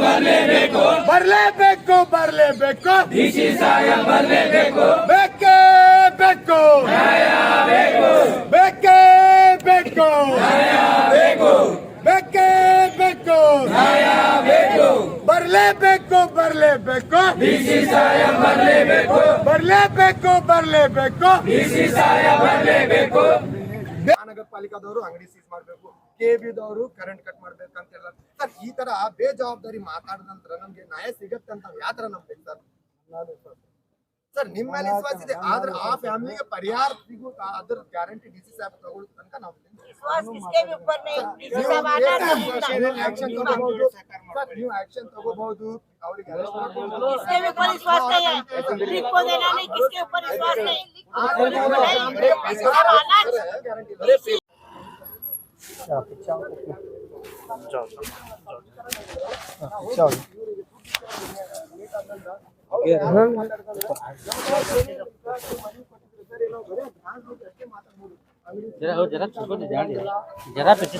ಬರಲೇಬೇಕು ಬರಲೇಬೇಕು ಬರಲೇಬೇಕು ಬೇಕೇ ಬೇಕು ಬೇಕೇ ಬೇಕು ಬೇಕೇ ಬೇಕು ಬರಲೇಬೇಕು ಬರಲೇಬೇಕು ಬರಲೇಬೇಕು ಬರಲೇಬೇಕು ಮಹಾನಗರ ಪಾಲಿಕಾದವರು ಅಂಗಡಿ ಸೀಸ್ ಮಾಡಬೇಕು ಕೆ ಬಿದವರು ಕರೆಂಟ್ ಕಟ್ ತರ ಬೇಜವಾಬ್ದಾರಿ ಮಾತಾಡದಂತರ ನಮ್ಗೆ ನ್ಯಾಯ ಸಿಗತ್ತೆ ಅಂತ ಯಾತ್ರ ನಂಬಿದೆ ಸರ್ ಸರ್ ನಿಮ್ಮ ಮೇಲೆ ವಿಶ್ವಾಸ ಇದೆ ಆದ್ರೆ ಆ ಫ್ಯಾಮಿಲಿಗೆ ಪರಿಹಾರ ಸಿಗುತ್ತೆ ಅದ್ರ ಗ್ಯಾರಂಟಿ ಡಿ ಸಿ ಸಾಹೇಬ್ ತಗೊಳ್ಳೋ ತನಕ ನಾವು ನೀವು ಆಕ್ಷನ್ ತಗೋಬಹುದು ಅವರಿಗೆ ಗ್ಯಾರಂಟಿ ಜರಾ ಪ್ರತಿ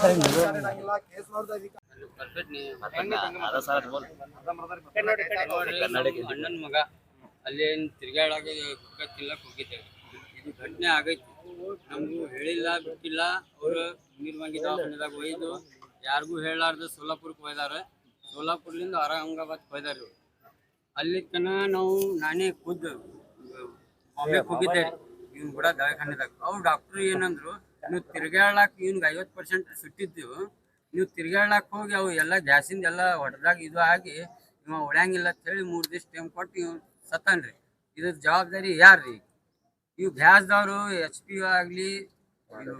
ಅಣ್ಣನ ಮಗ ಅಲ್ಲಿ ತಿರ್ಗಾಡಾಗ ಕುಕ್ಕ ತಿನ್ನಕ್ ಹೋಗಿದ್ದೆ ಇದು ಘಟನೆ ಆಗೈತಿ. ನಮಗೂ ಹೇಳಿಲ್ಲ ಬಿಟ್ಟಿಲ್ಲ ಅವರು ನೀರು ಮಂಗಿದ ಒಯ್ದು ಯಾರಿಗೂ ಹೇಳಾರ್ದ ಸೋಲಾಪುರಕ್ಕೆ ಹೋಯ್ದಾರ. ಸೋಲಾಪುರ್ಲಿಂದ ಔರಂಗಾಬಾದ್ ಹೋಯ್ದಾರ ಇವ್ರು. ಅಲ್ಲಿ ತನಕ ನಾವು ನಾನೇ ಖುದ್ ಬಾಂಬೆಗೆ ಹೋಗಿದ್ದೆ. ಇವ್ನು ಕೂಡ ದವಾಖಾನೆದಾಗ. ಅವ್ರು ಡಾಕ್ಟ್ರು ಏನಂದ್ರು ನೀವು ತಿರ್ಗಾಡಕ್ ಇವ್ನಿಗೆ ಐವತ್ತು ಪರ್ಸೆಂಟ್ ಸುಟ್ಟಿದ್ದು ನೀವು ತಿರ್ಗಾಡಕ್ ಹೋಗಿ ಅವು ಎಲ್ಲ ಗ್ಯಾಸಿಂದ ಎಲ್ಲ ಹೊಡೆದಾಗ ಇದು ಆಗಿ ನಿಮ್ಮ ಉಳ್ಯಾಂಗಿಲ್ಲ ಅಂತ ಹೇಳಿ ಮೂರು ದಿವ್ಸ ಟೈಮ್ ಕೊಟ್ಟು ಇವ್ ಸತ್ತಾನ್ರಿ ಇದ್ರ ಜವಾಬ್ದಾರಿ ಯಾರ್ರಿ ಇವ್ ಗ್ಯಾಸ್ದವರು ಎಚ್ ಪಿ ಆಗಲಿ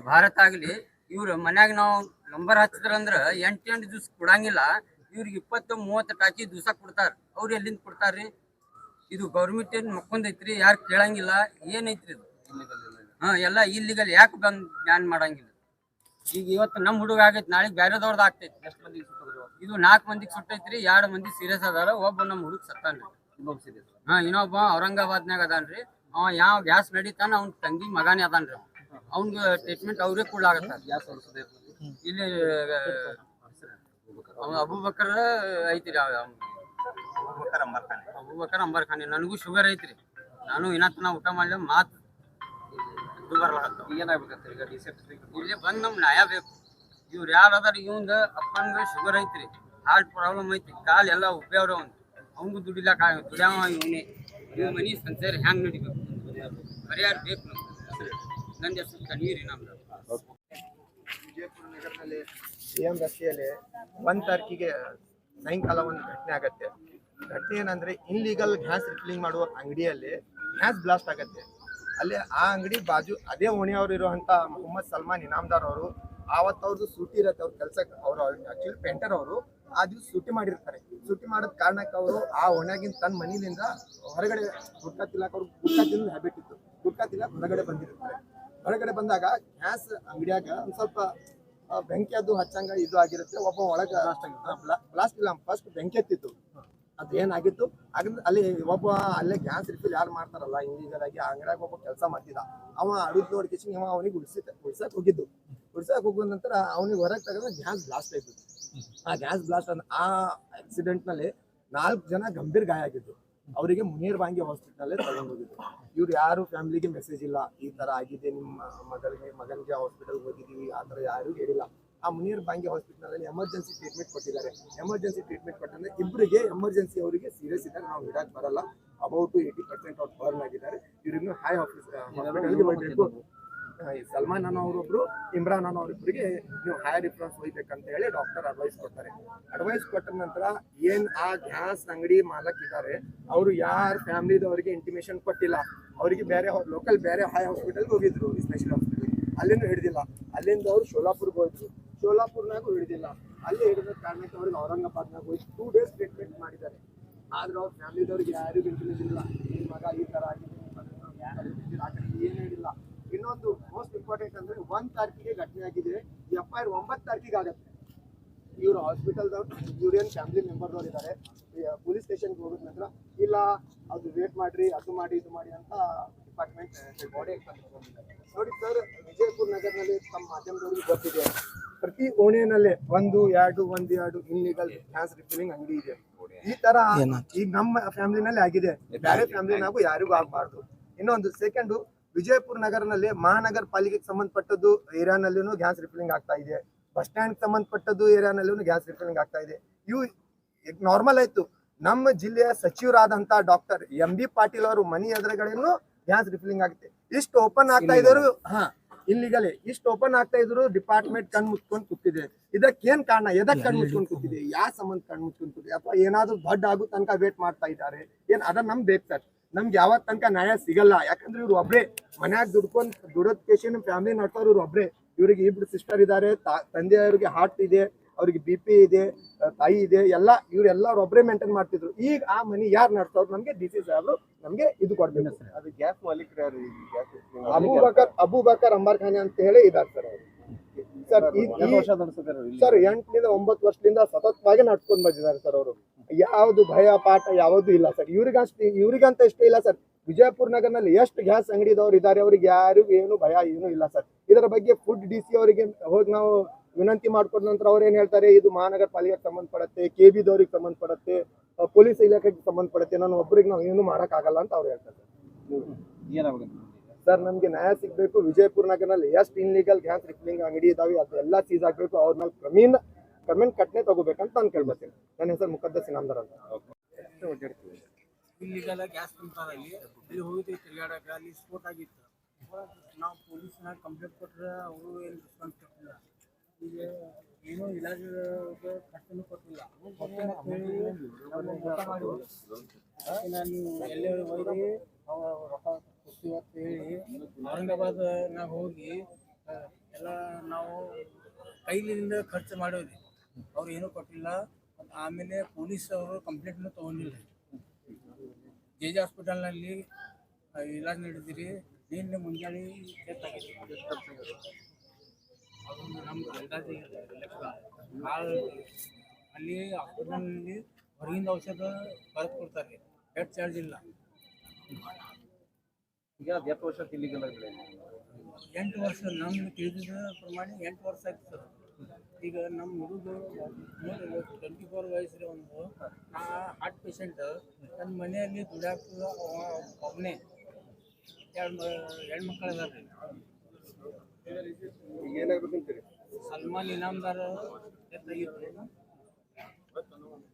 ಭಾರತ್ ಆಗಲಿ ಇವ್ರ ಮನ್ಯಾಗ ನಾವು ನಂಬರ್ ಹಚ್ಚಿದ್ರಂದ್ರ ಎಂಟು ಎಂಟು ದಿವ್ಸ ಕೊಡಂಗಿಲ್ಲ. ಇವ್ರಿಗೆ ಇಪ್ಪತ್ತು ಮೂವತ್ತು ಟಾಕಿ ದಿವಸ ಕೊಡ್ತಾರ. ಅವ್ರು ಎಲ್ಲಿಂದ ಕೊಡ್ತಾರ್ರಿ? ಇದು ಗೌರ್ಮೆಂಟ್ ಏನ್ ಮಕ್ಕೊಂದೈತ್ರಿ? ಯಾರು ಕೇಳಂಗಿಲ್ಲ. ಏನೈತ್ರಿ ಇದು? ಹಾ ಎಲ್ಲ ಇಲ್ಲಿಗಲ್ ಯಾಕೆ ಬಂದ್ ಬ್ಯಾನ್ ಮಾಡಂಗಿಲ್ಲ? ಈಗ ಇವತ್ತು ನಮ್ಮ ಹುಡುಗ ಆಗೈತಿ ನಾಳೆ ಬೇರೆದವ್ರದ್ದು ಆಗ್ತೈತಿ ಎಷ್ಟು ಮಂದಿ ಇದು ನಾಲ್ಕು ಮಂದಿಗೆ ಸುಟ್ಟೈತ್ರಿ ಎರಡು ಮಂದಿ ಸೀರಿಯಸ್ ಅದಾರ ಒಬ್ಬ ನಮ್ಮ ಹುಡುಗ ಸತ್ತಾನ್ರಿ ಹಾ ಇನ್ನೊಬ್ಬ ಔರಂಗಾಬಾದ್ನಾಗ ಅದಾನ್ರಿ. ಅವ ಯಾವ ಗ್ಯಾಸ್ ನಡೀತಾನ ಅವ್ನ ತಂಗಿ ಮಗಾನೇ ಅದಾನ್ರಿ. ಅವ್ನ್ಗೆ ಟ್ರೀಟ್ಮೆಂಟ್ ಅವ್ರೇ ಕೊಡ್ಲಾಗತ್ತ ಇಲ್ಲಿ ಅಬೂಬಕರ್ ಐತ್ರಿ ಅಬೂಬಕರ್ ಅಂಬರ್ ಖಾನೆ. ನನಗೂ ಶುಗರ್ ಐತ್ರಿ. ನಾನು ಇನ್ನ ಊಟ ಮಾಡಿದ ಮಾತು ಏನಾಗ್ಬೇಕಂತ ಈಗ ಇಲ್ಲಿ ಬಂದ್ ನಮ್ ನ್ಯಾಯ ಬೇಕು. ಇವ್ರು ಯಾರು ಅದಾರ ಇವಂದ ಅಪ್ಪಂಗ ಶುಗರ್ ಐತ್ರಿ. ಹಾರ್ಟ್ ಪ್ರಾಬ್ಲಮ್ ಐತಿ ಕಾಲ್ ಎಲ್ಲ ಉಪ್ಯಾವ್ರ ಅವ್ನು. ಅವಂಗೂ ದುಡಿಲಾಕ ದುಡ್ಯಾವ ಇವನೇ. ಇವ್ ಮನಿ ಸಂಸಾರ ಹ್ಯಾಂಗ್ ನಡಿಬೇಕು? ಪರಿಹಾರ ಬೇಕು ನಮ್ಗೆ ನಂದು ಹೆಸರು ಕಣ್ಣೀರಿ ನಮ್ದು. ವಿಜಯಪುರ ಸಿ ಎಂ ರಸ್ತೆಯಲ್ಲಿ ಒಂದ್ ತಾರೀಕಿಗೆ ಸಾಯಂಕಾಲ ಒಂದು ಘಟನೆ ಆಗತ್ತೆ. ಘಟನೆ ಏನಂದ್ರೆ ಇನ್ಲೀಗಲ್ ಗ್ಯಾಸ್ ರಿಫಿಲಿಂಗ್ ಮಾಡುವ ಅಂಗಡಿಯಲ್ಲಿ ಗ್ಯಾಸ್ ಬ್ಲಾಸ್ಟ್ ಆಗತ್ತೆ. ಅಲ್ಲಿ ಆ ಅಂಗಡಿ ಬಾಜು ಅದೇ ಓಣಿಯವರು ಇರುವಂತ ಮೊಹಮ್ಮದ್ ಸಲ್ಮಾನ್ ಇನಾಮದಾರ್ ಅವರು, ಆವತ್ತು ಅವ್ರದ್ದು ಸೂಟಿ ಇರತ್ತೆ ಅವ್ರ ಕೆಲ್ಸಕ್ಕೆ ಅವರು ಆಕ್ಚುಲಿ ಪೇಂಟರ್ ಅವರು, ಆ ದಿವಸ ಸೂಟಿ ಮಾಡಿರ್ತಾರೆ. ಸೂಟಿ ಮಾಡೋದ್ ಕಾರಣಕ್ಕೆ ಅವರು ಆ ಒಣಗಿನ ತನ್ನ ಮನೆಯಿಂದ ಹೊರಗಡೆ ಗುಟ್ಕಾ ತಿನ್ನಕ್ ಅವ್ರು ಗುಟ್ಕಾ ತಿನ್ನೋದು ಹ್ಯಾಬಿಟ್ ಇತ್ತು. ಗುಟ್ಕಾ ತಿಲಕ್ ಹೊರಗಡೆ ಬಂದಿರ್ತಾರೆ. ಹೊರಗಡೆ ಬಂದಾಗ ಗ್ಯಾಸ್ ಅಂಗಡಿಯಾಗ ಒಂದು ಸ್ವಲ್ಪ ಬೆಂಕಿ ಅದು ಹಚ್ಚಂಗ ಇದು ಆಗಿರುತ್ತೆ. ಒಬ್ಬ ಒಳಗ ಬ್ಲಾಸ್ಟ್ ಇಲ್ಲ ಫಸ್ಟ್ ಬೆಂಕಿ ಹತ್ತಿತ್ತು. ಅದೇನಾಗಿತ್ತು ಏನಾಗಿತ್ತು? ಅಲ್ಲಿ ಒಬ್ಬ ಅಲ್ಲೇ ಗ್ಯಾಸ್ ರಿಫಿಲ್ ಯಾರು ಮಾಡ್ತಾರಲ್ಲ ಇಲ್ಲಿಗಲ್ ಆಗಿ ಅಂಗಡಿಯಾಗ ಒಬ್ಬ ಕೆಲಸ ಮಾಡ್ತಿದ್ದ. ಅವ ಅಡುಗೆ ನೋಡಿ ಕಿಶನ್ ಅವ ಅವನಿಗೆ ಉಳಿಸಿದ್ದೆ ಉಳ್ಸಕ್ ಹೋಗಿದ್ದು. ಉಳ್ಸಕ್ ಹೋಗಿದ ನಂತರ ಅವನಿಗೆ ಹೊರಗೆ ತೆಗೆದ್ರೆ ಗ್ಯಾಸ್ ಬ್ಲಾಸ್ಟ್ ಆಯ್ತು. ಆ ಗ್ಯಾಸ್ ಬ್ಲಾಸ್ಟ್ ಆ ಆಕ್ಸಿಡೆಂಟ್ನಲ್ಲಿ ನಾಲ್ಕು ಜನ ಗಂಭೀರ ಗಾಯ ಆಗಿದ್ದು ಅವರಿಗೆ ಮುನೀರ್ ಬಾಂಗಿ ಹಾಸ್ಪಿಟಲ್ ತಗೊಂಡ್ ಹೋಗಿದ್ರು. ಇವ್ರು ಯಾರು ಫ್ಯಾಮಿಲಿಗೆ ಮೆಸೇಜ್ ಇಲ್ಲ ಈ ತರ ಆಗಿದೆ ನಿಮ್ಮ ಮಗನಿಗೆ ಮಗನಿಗೆ ಹಾಸ್ಪಿಟಲ್ ಹೋಗಿದ್ದೀವಿ ಆ ತರ ಯಾರು ಹೇಳಿಲ್ಲ. ಆ ಮುನಿಯರ್ ಬಾಂಗಿ ಹಾಸ್ಪಿಟಲ್ ಅಲ್ಲಿ ಎಮರ್ಜೆನ್ಸಿ ಟ್ರೀಟ್ಮೆಂಟ್ ಕೊಟ್ಟಿದ್ದಾರೆ. ಎಮರ್ಜೆನ್ಸಿ ಟ್ರೀಟ್ಮೆಂಟ್ ಕೊಟ್ಟಂದ್ರೆ ಇಬ್ಬರಿಗೆ ಎಮರ್ಜೆನ್ಸಿ ಅವರಿಗೆ ಸೀರಿಯಸ್ ಇದ್ದಾರೆ. ನಾವು ಇಡಕ್ ಬರಲ್ಲ. ಅಬೌಟ್ ಏಯ್ಟಿ ಪರ್ಸೆಂಟ್ ಅವ್ರು ಬರ್ನ್ ಆಗಿದ್ದಾರೆ. ಇವ್ರಿಗೂ ಹೈ ಆಫೀಸ್ ಸಲ್ಮಾನ್ ಅನ್ನೋರೊಬ್ರು ಇಮ್ರಾನ್ ಅನ್ನೋರಿಬ್ರಿಗೆ ನೀವು ಹೈ ರಿಫರೆನ್ಸ್ ಹೋಗ್ಬೇಕಂತ ಹೇಳಿ ಡಾಕ್ಟರ್ ಅಡ್ವೈಸ್ ಕೊಡ್ತಾರೆ. ಅಡ್ವೈಸ್ ಕೊಟ್ಟ ನಂತರ ಏನ್ ಆ ಗ್ಯಾಸ್ ಅಂಗಡಿ ಮಾಲಕ್ ಇದ್ದಾರೆ ಅವರು ಯಾರ ಫ್ಯಾಮಿಲಿದವರಿಗೆ ಇಂಟಿಮೇಶನ್ ಕೊಟ್ಟಿಲ್ಲ, ಅವರಿಗೆ ಬೇರೆ ಲೋಕಲ್ ಬೇರೆ ಹೈ ಹಾಸ್ಪಿಟಲ್ಗೆ ಹೋಗಿದ್ರು ಸ್ಪೆಷಲ್ ಹಾಸ್ಪಿಟಲ್ ಅಲ್ಲಿಂದ ಹಿಡಿದಿಲ್ಲ. ಅಲ್ಲಿಂದ ಅವರು ಶೋಲಾಪುರ್ಗೆ ಹೋಯ್ತು ಸೋಲಾಪುರ್ನಾಗೂ ಹಿಡಿದಿಲ್ಲ. ಅಲ್ಲಿ ಹಿಡಿದ ಕಾರಣಕ್ಕೆ ಅವ್ರಿಗೆ ಔರಂಗಾಬಾದ್ನಾಗ ಹೋಗಿ ಟೂ ಡೇಸ್ ಟ್ರೀಟ್ಮೆಂಟ್ ಮಾಡಿದ್ದಾರೆ. ಆದ್ರೆ ಅವ್ರ ಫ್ಯಾಮಿಲಿದವ್ರಿಗೆ ಯಾರಿಗೂ ಇಂಟಿಮೇಶನ್ ಇಲ್ಲ. ನಿಮ್ಮ ಮಗ ಈ ತರ ಆಗಿದೆ, ಆ ಕಡೆ ಏನು ಹೇಳಿಲ್ಲ. ಅಂದ್ರೆ ಒಂದ್ ತಾರೀಕಿಗೆ ಘಟನೆ ಆಗಿದೆ. ಎಫ್ ಐ ಆರ್ ಒಂಬತ್ತು ತಾರೀಕಿಗೆ ಆಗತ್ತೆ. ಇವರು ಹಾಸ್ಪಿಟಲ್ದವ್ರು ಇವ್ರೇನು ಫ್ಯಾಮಿಲಿ ಮೆಂಬರ್ದವ್ರು ಇದ್ದಾರೆ ಪೊಲೀಸ್ ಸ್ಟೇಷನ್ಗೆ ಹೋಗಿದ ನಂತರ ಇಲ್ಲ ಅದು ವೇಟ್ ಮಾಡ್ರಿ ಅದು ಮಾಡಿ ಇದು ಮಾಡಿ ಅಂತ ಡಿಪಾರ್ಟ್ಮೆಂಟ್ ಬಾಡಿ ನೋಡಿ ಸರ್ ವಿಜಯಪುರ ನಗರದಲ್ಲಿ ತಮ್ಮ ಮಾಧ್ಯಮದವ್ರಿಗೆ ಗೊತ್ತಿದೆ. ಪ್ರತಿ ಓಣಿಯಲ್ಲೇ ಒಂದು ಎರಡು ಒಂದು ಎರಡು ಇನ್ಲೀಗಲ್ ಗ್ಯಾಸ್ ರಿಫಿಲಿಂಗ್ ಅಂಗಡಿ ಇದೆ. ಈ ತರ ಈಗ ನಮ್ಮ ಫ್ಯಾಮಿಲಿನಲ್ಲಿ ಆಗಿದೆ. ಬೇರೆ ಫ್ಯಾಮಿಲಿನಾಗೂ ಯಾರಿಗೂ ಆಗಬಾರ್ದು. ಇನ್ನೊಂದು ಸೆಕೆಂಡು ವಿಜಯಪುರ ನಗರನಲ್ಲಿ ಮಹಾನಗರ ಪಾಲಿಕೆಗೆ ಸಂಬಂಧಪಟ್ಟದ್ದು ಏರಿಯಾನಲ್ಲೂ ಗ್ಯಾಸ್ ರಿಫಿಲಿಂಗ್ ಆಗ್ತಾ ಇದೆ. ಬಸ್ ಸ್ಟ್ಯಾಂಡ್ ಸಂಬಂಧಪಟ್ಟದ್ದು ಏರಿಯಾನಲ್ಲೂ ಗ್ಯಾಸ್ ರಿಫಿಲಿಂಗ್ ಆಗ್ತಾ ಇದೆ. ಇವು ನಾರ್ಮಲ್ ಆಯ್ತು. ನಮ್ಮ ಜಿಲ್ಲೆಯ ಸಚಿವರಾದಂತ ಡಾಕ್ಟರ್ ಎಂ ಬಿ ಪಾಟೀಲ್ ಅವರು ಮನಿ ಎದುರುಗಡೆನೂ ಗ್ಯಾಸ್ ರಿಫಿಲಿಂಗ್ ಆಗುತ್ತೆ. ಇಷ್ಟು ಓಪನ್ ಆಗ್ತಾ ಇದ್ರು ಹಾ ಇಲ್ಲಿಗಲೇ. ಇಷ್ಟು ಓಪನ್ ಆಗ್ತಾ ಇದ್ರು ಡಿಪಾರ್ಟ್ಮೆಂಟ್ ಕಣ್ ಮುಚ್ಕೊಂಡ್ ಕೂತಿದೆ. ಇದಕ್ಕೇನ್ ಕಾರಣ? ಎದಕ್ ಕಣ್ ಮುಚ್ಕೊಂಡು ಕೂತಿದೆ? ಯಾವ ಸಂಬಂಧ ಕಣ್ ಮುಚ್ಕೊಂಡು ಕೂತಿದೆ? ಅಥವಾ ಏನಾದ್ರು ದೊಡ್ಡ ಆಗೋ ತನಕ ವೇಟ್ ಮಾಡ್ತಾ ಇದ್ದಾರೆ? ಏನ್ ಅದನ್ನ ನಮ್ ಬೇಕು ಸರ್? ನಮ್ಗೆ ಯಾವತ್ ತನಕ ನ್ಯಾಯ ಸಿಗಲ್ಲ. ಯಾಕಂದ್ರೆ ಇವ್ರು ಒಬ್ರೇ ಮನ್ಯಾಗ ದುಡ್ಕೊಂಡ್ ದುಡೋದ್ ಕೇಶನ್ ಫ್ಯಾಮಿಲಿ ನಡ್ತಾರ ಇವ್ರು ಒಬ್ರೇ. ಇವ್ರಿಗೆ ಇಬ್ರು ಸಿಸ್ಟರ್ ಇದ್ದಾರೆ ತಂದೆಯವ್ರಿಗೆ ಹಾರ್ಟ್ ಇದೆ ಅವ್ರಿಗೆ ಬಿ ಪಿ ಇದೆ ತಾಯಿ ಇದೆ ಎಲ್ಲ ಇವ್ರೆಲ್ಲ ಅವ್ರು ಒಬ್ರೇ ಮೇಂಟೈನ್ ಮಾಡ್ತಿದ್ರು. ಈಗ ಆ ಮನಿ ಯಾರು ನಡ್ತಾವ್ರು ನಮ್ಗೆ ಡಿ ಸಿ ಸಾಹೇಬ್ರು ನಮ್ಗೆ ಇದು ಕೊಡ್ಬೇಕು. ಅದು ಗ್ಯಾಸ್ ಮಾಲೀಕರು ಯಾರು ಗ್ಯಾಸ್ ಅಬೂಬಕರ್ ಅಬೂಬಕರ್ ಅಂಬಾರ್ ಖಾನೆ ಅಂತ ಹೇಳಿ ಇದಾಗ್ತಾರೆ ಸರ್ ಅವರು. ಸರ್? ಸರ್ ಎಂಟರಿಂದ ಒಂಬತ್ತು ವರ್ಷದಿಂದ ಸತತವಾಗಿ ನಡ್ಕೊಂಡ್ ಬಂದಿದ್ದಾರೆ ಸರ್ ಅವರು. ಯಾವ್ದು ಭಯ ಪಾಠ ಯಾವ್ದು ಇಲ್ಲ ಸರ್. ಇವ್ರಿಗಷ್ಟು ಇವ್ರಿಗಂತ ಇಷ್ಟ ಇಲ್ಲ ಸರ್. ವಿಜಯಪುರ ನಗರನಲ್ಲಿ ಎಷ್ಟು ಗ್ಯಾಸ್ ಅಂಗಡಿದವ್ರು ಇದ್ದಾರೆ ಅವ್ರಿಗೆ ಯಾರಿಗೂ ಏನು ಭಯ ಏನು ಇಲ್ಲ ಸರ್. ಇದರ ಬಗ್ಗೆ ಫುಡ್ ಡಿ ಸಿ ಅವರಿಗೆ ಹೋಗಿ ನಾವು ವಿನಂತಿ ಮಾಡ್ಕೊಂಡ ನಂತರ ಅವ್ರು ಏನ್ ಹೇಳ್ತಾರೆ ಇದು ಮಹಾನಗರ ಪಾಲಿಕೆಗೆ ಸಂಬಂಧಪಡುತ್ತೆ ಕೆ ಬಿ ದವ್ರಿಗೆ ಸಂಬಂಧಪಡುತ್ತೆ ಪೊಲೀಸ್ ಇಲಾಖೆಗೆ ಸಂಬಂಧಪಡುತ್ತೆ ನಾನು ಒಬ್ಬರಿಗೆ ನಾವು ಏನು ಮಾಡಕ್ ಆಗಲ್ಲ ಅಂತ ಅವ್ರು ಹೇಳ್ತಾರೆ ಸರ್, ನಮಗೆ ನ್ಯಾಯ ಸಿಗ್ಬೇಕು. ವಿಜಯಪುರ ನಗರದಲ್ಲಿ ಎಷ್ಟು ಇನ್ಲೀಗಲ್ ಗ್ಯಾಸ್ ರಿಫಿಲಿಂಗ್ ಅಂಗಡಿ ಇದಾವೆ. ಅದೆಲ್ಲ ಸೀಸ್ ಆಗ್ಬೇಕು. ಅವ್ರ ಮೇಲೆ ಕ್ರಮೀಣ, ಕ್ರಮೇಣ ಕಟ್ಟನೆ ತಗೋಬೇಕಂತ ನಾನು ಕೇಳ್ಬರ್ತೀನಿ ನನ್ನ ಹೆಸರು ಮುಖದ್ದ ಇನಾಮ್ದಾರ್ ಅಂತ. ಇಲ್ಲಿಗೆಲ್ಲ ಗ್ಯಾಸ್ ತುಂಬ್ತಾರ ಅಲ್ಲಿ ಇಲ್ಲಿ ಆಗಿತ್ತು. ನಾವು ಪೊಲೀಸ್ನಾಗ ಕಂಪ್ಲೇಂಟ್ ಕೊಟ್ಟರೆ ಅವರು ಏನು ರೆಸ್ಪಾನ್ಸ್ ಕೊಟ್ಟಿಲ್ಲ. ಹೋಗಿ ರೊಕ್ಕ ಕೊಡ್ತೀವಿ ಹೇಳಿ. ಹೇಳಿ ಔರಂಗಾಬಾದ್ನಾಗ ಹೋಗಿ ಎಲ್ಲ ನಾವು ಕೈಲಿಂದ ಖರ್ಚು ಮಾಡೋರಿ ಅವ್ರು ಏನೂ ಕೊಟ್ಟಿಲ್ಲ. ಆಮೇಲೆ ಪೊಲೀಸ್ ಅವರು ಕಂಪ್ಲೇಂಟ್ನು ತೊಗೊಂಡಿಲ್ಲ. ಜೆ ಜೆ ಹಾಸ್ಪಿಟಲ್ನಲ್ಲಿ ಇಲಾಜ್ ನೀಡಿದಿರಿ ನಿನ್ನೆ ಮುಂಜಾನೆ ನಮ್ಗೆ ಭಾಳ ಅಲ್ಲಿ ಹಾಸ್ಪಿಟಲ್ನಲ್ಲಿ ಹೊರಗಿಂದ ಔಷಧ ಬರೆದು ಕೊಡ್ತಾರೆ. ಹೆಡ್ ಚಾರ್ಜ್ ಇಲ್ಲ. ಈಗ ಅದು ಎಷ್ಟು ವರ್ಷ ಇಲ್ಲಿಗೆಲ್ಲ ಬೆಳೆ ಎಂಟು ವರ್ಷ ನಮ್ಗೆ ತಿಳಿದಿದ್ದ ಪ್ರಮಾಣ ಎಂಟು ವರ್ಷ ಆಯ್ತು ಸರ್. ಈಗ ನಮ್ಮ ಹುಡುಗ ನೋಡಿ ಟ್ವೆಂಟಿ ಫೋರ್ ವಯಸ್ಸಿಗೆ ಒಂದು ನಾ ಹಾರ್ಟ್ ಪೇಷಂಟ್ ನನ್ನ ಮನೆಯಲ್ಲಿ ದುಡ್ಯಾಕ ಒಬ್ಬನೇ ಎರಡು ಹೆಣ್ಮಕ್ಳು ಅದಾರ ಏನಾಗ್ಬೇಕಂತೀರಿ? ಸಲ್ಮಾನ್ ಇನಾಮ್ದಾರ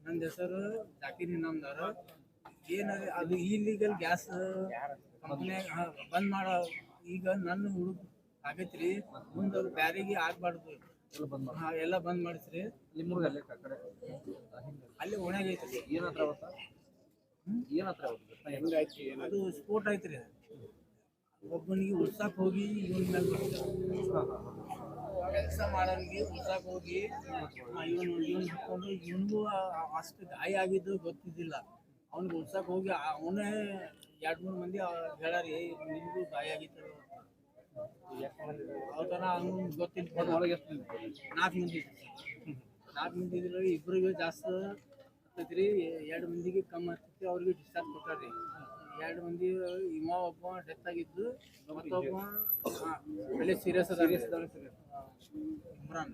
ನನ್ನ ಹೆಸರು ಜಾಕಿರ್ ಇನಾಮ್ದಾರ. ಏನದು ಅದು ಇಲ್ಲಿಗಲ್ ಗ್ಯಾಸ್ ಕಂಪ್ನಿಯಾಗ ಬಂದ್ ಮಾಡ ಈಗ ನನ್ನ ಹುಡುಗ ಆಗೈತ್ರಿ ಮುಂದೆ ಬ್ಯಾರಿಗೆ ಆಗ್ಬಾರ್ದು. ಹಾ, ಎಲ್ಲ ಬಂದ್ ಮಾಡಿಸ್ರಿ. ನಿಮ್ಮೂರ್ಗೆ ಅಲ್ಲೇ ಕಡೆ? ಅಲ್ಲಿ ಒಣಗೈತ್ರಿ ಏನತ್ರ ಅವತ್ತ? ಏನತ್ರ ಹೆಂಗಾಯ್ತು ಅದು ಸ್ಪೋರ್ಟ್ ಐತ್ರಿ. ಒಬ್ಬನಿಗೆ ಉಳ್ಸಾಕ್ ಹೋಗಿ ಇವನ್ ಮೇಲೆ ಕೆಲಸ ಮಾಡೋನಿಗೆ ಉಳ್ಸಾಕ್ ಹೋಗಿ ಇವನು ಇವನ್ ಹಾಕೊಂಡು ಇವನಿಗೂ ಅಷ್ಟು ಗಾಯ ಆಗಿದ್ದು ಗೊತ್ತಿದ್ದಿಲ್ಲ. ಅವ್ನಿಗೆ ಉಳ್ಸಾಕ್ ಹೋಗಿ ಅವನೇ ಎರಡು ಮೂರು ಮಂದಿ ಹೇಳಾರಿ ನಿಮಗೂ ಗಾಯ ಆಗಿತ್ತು ಅವತರ ಅವ್ನು ಗೊತ್ತಿಲ್ಲ ಒಳಗೆ ಎಷ್ಟು ನಾಲ್ಕು ಮಂದಿ ನಾಲ್ಕು ಮಂದಿ ಇದ್ರಲ್ಲಿ ಇಬ್ಬರಿಗೆ ಜಾಸ್ತಿ ಆಗ್ತೈತ್ರಿ ಎರಡು ಮಂದಿಗೆ ಕಮ್ಮಿ ಆಗ್ತೈತಿ ಅವ್ರಿಗೆ ಡಿಸ್ಚಾರ್ಜ್ ಕೊಟ್ಟಾರಿ. ಎರಡು ಮಂದಿ ಇಮ್ಮ ಒಬ್ಬ ಡೆತ್ ಆಗಿದ್ದು ಮತ್ತೊಬ್ಬ ಬೆಳೆ ಸೀರಿಯಸ್ ಅದ ಇಮ್ರಾನ್.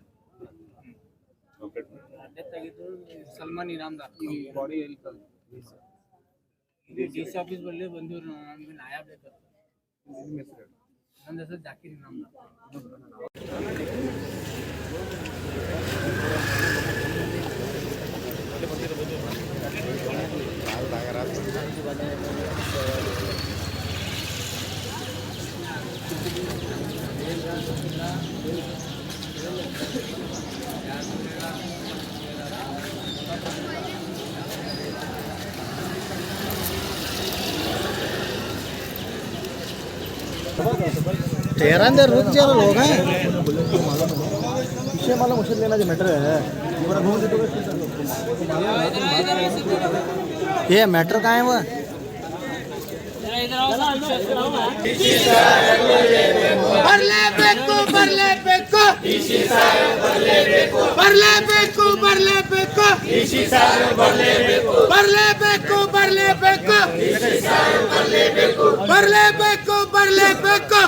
ಡೆತ್ ಆಗಿದ್ದು ಸಲ್ಮಾನ್ ಇನಾಮ್ದಾರ್ ಈ ಬಾಡಿ ಎಲ್ಲಿ ಡಿಸಿ ಆಫೀಸ್ ಬಲ್ಲಿ ಬಂದಿವ್ರು ನಮ್ಗೆ ನ್ಯಾಯ ಬೇಕಾಗ್ತದೆ ನನ್ನ ಹೆಸರು ಜಾಕಿರ್ ಇಮಾಮ್ ಯಾರು तेरह देर रुक जा लोग हैं। इसे मालूम उसे लेना जो मैटर है। ये मैटर कहाँ है वो? बरले बेको बरले बेको। बरले बेको बरले बेको। बरले बेको बरले बेको। बरले ಬರಲೇಬೇಕು. ಬರಲೇಬೇಕು ಬರಲೇಬೇಕು.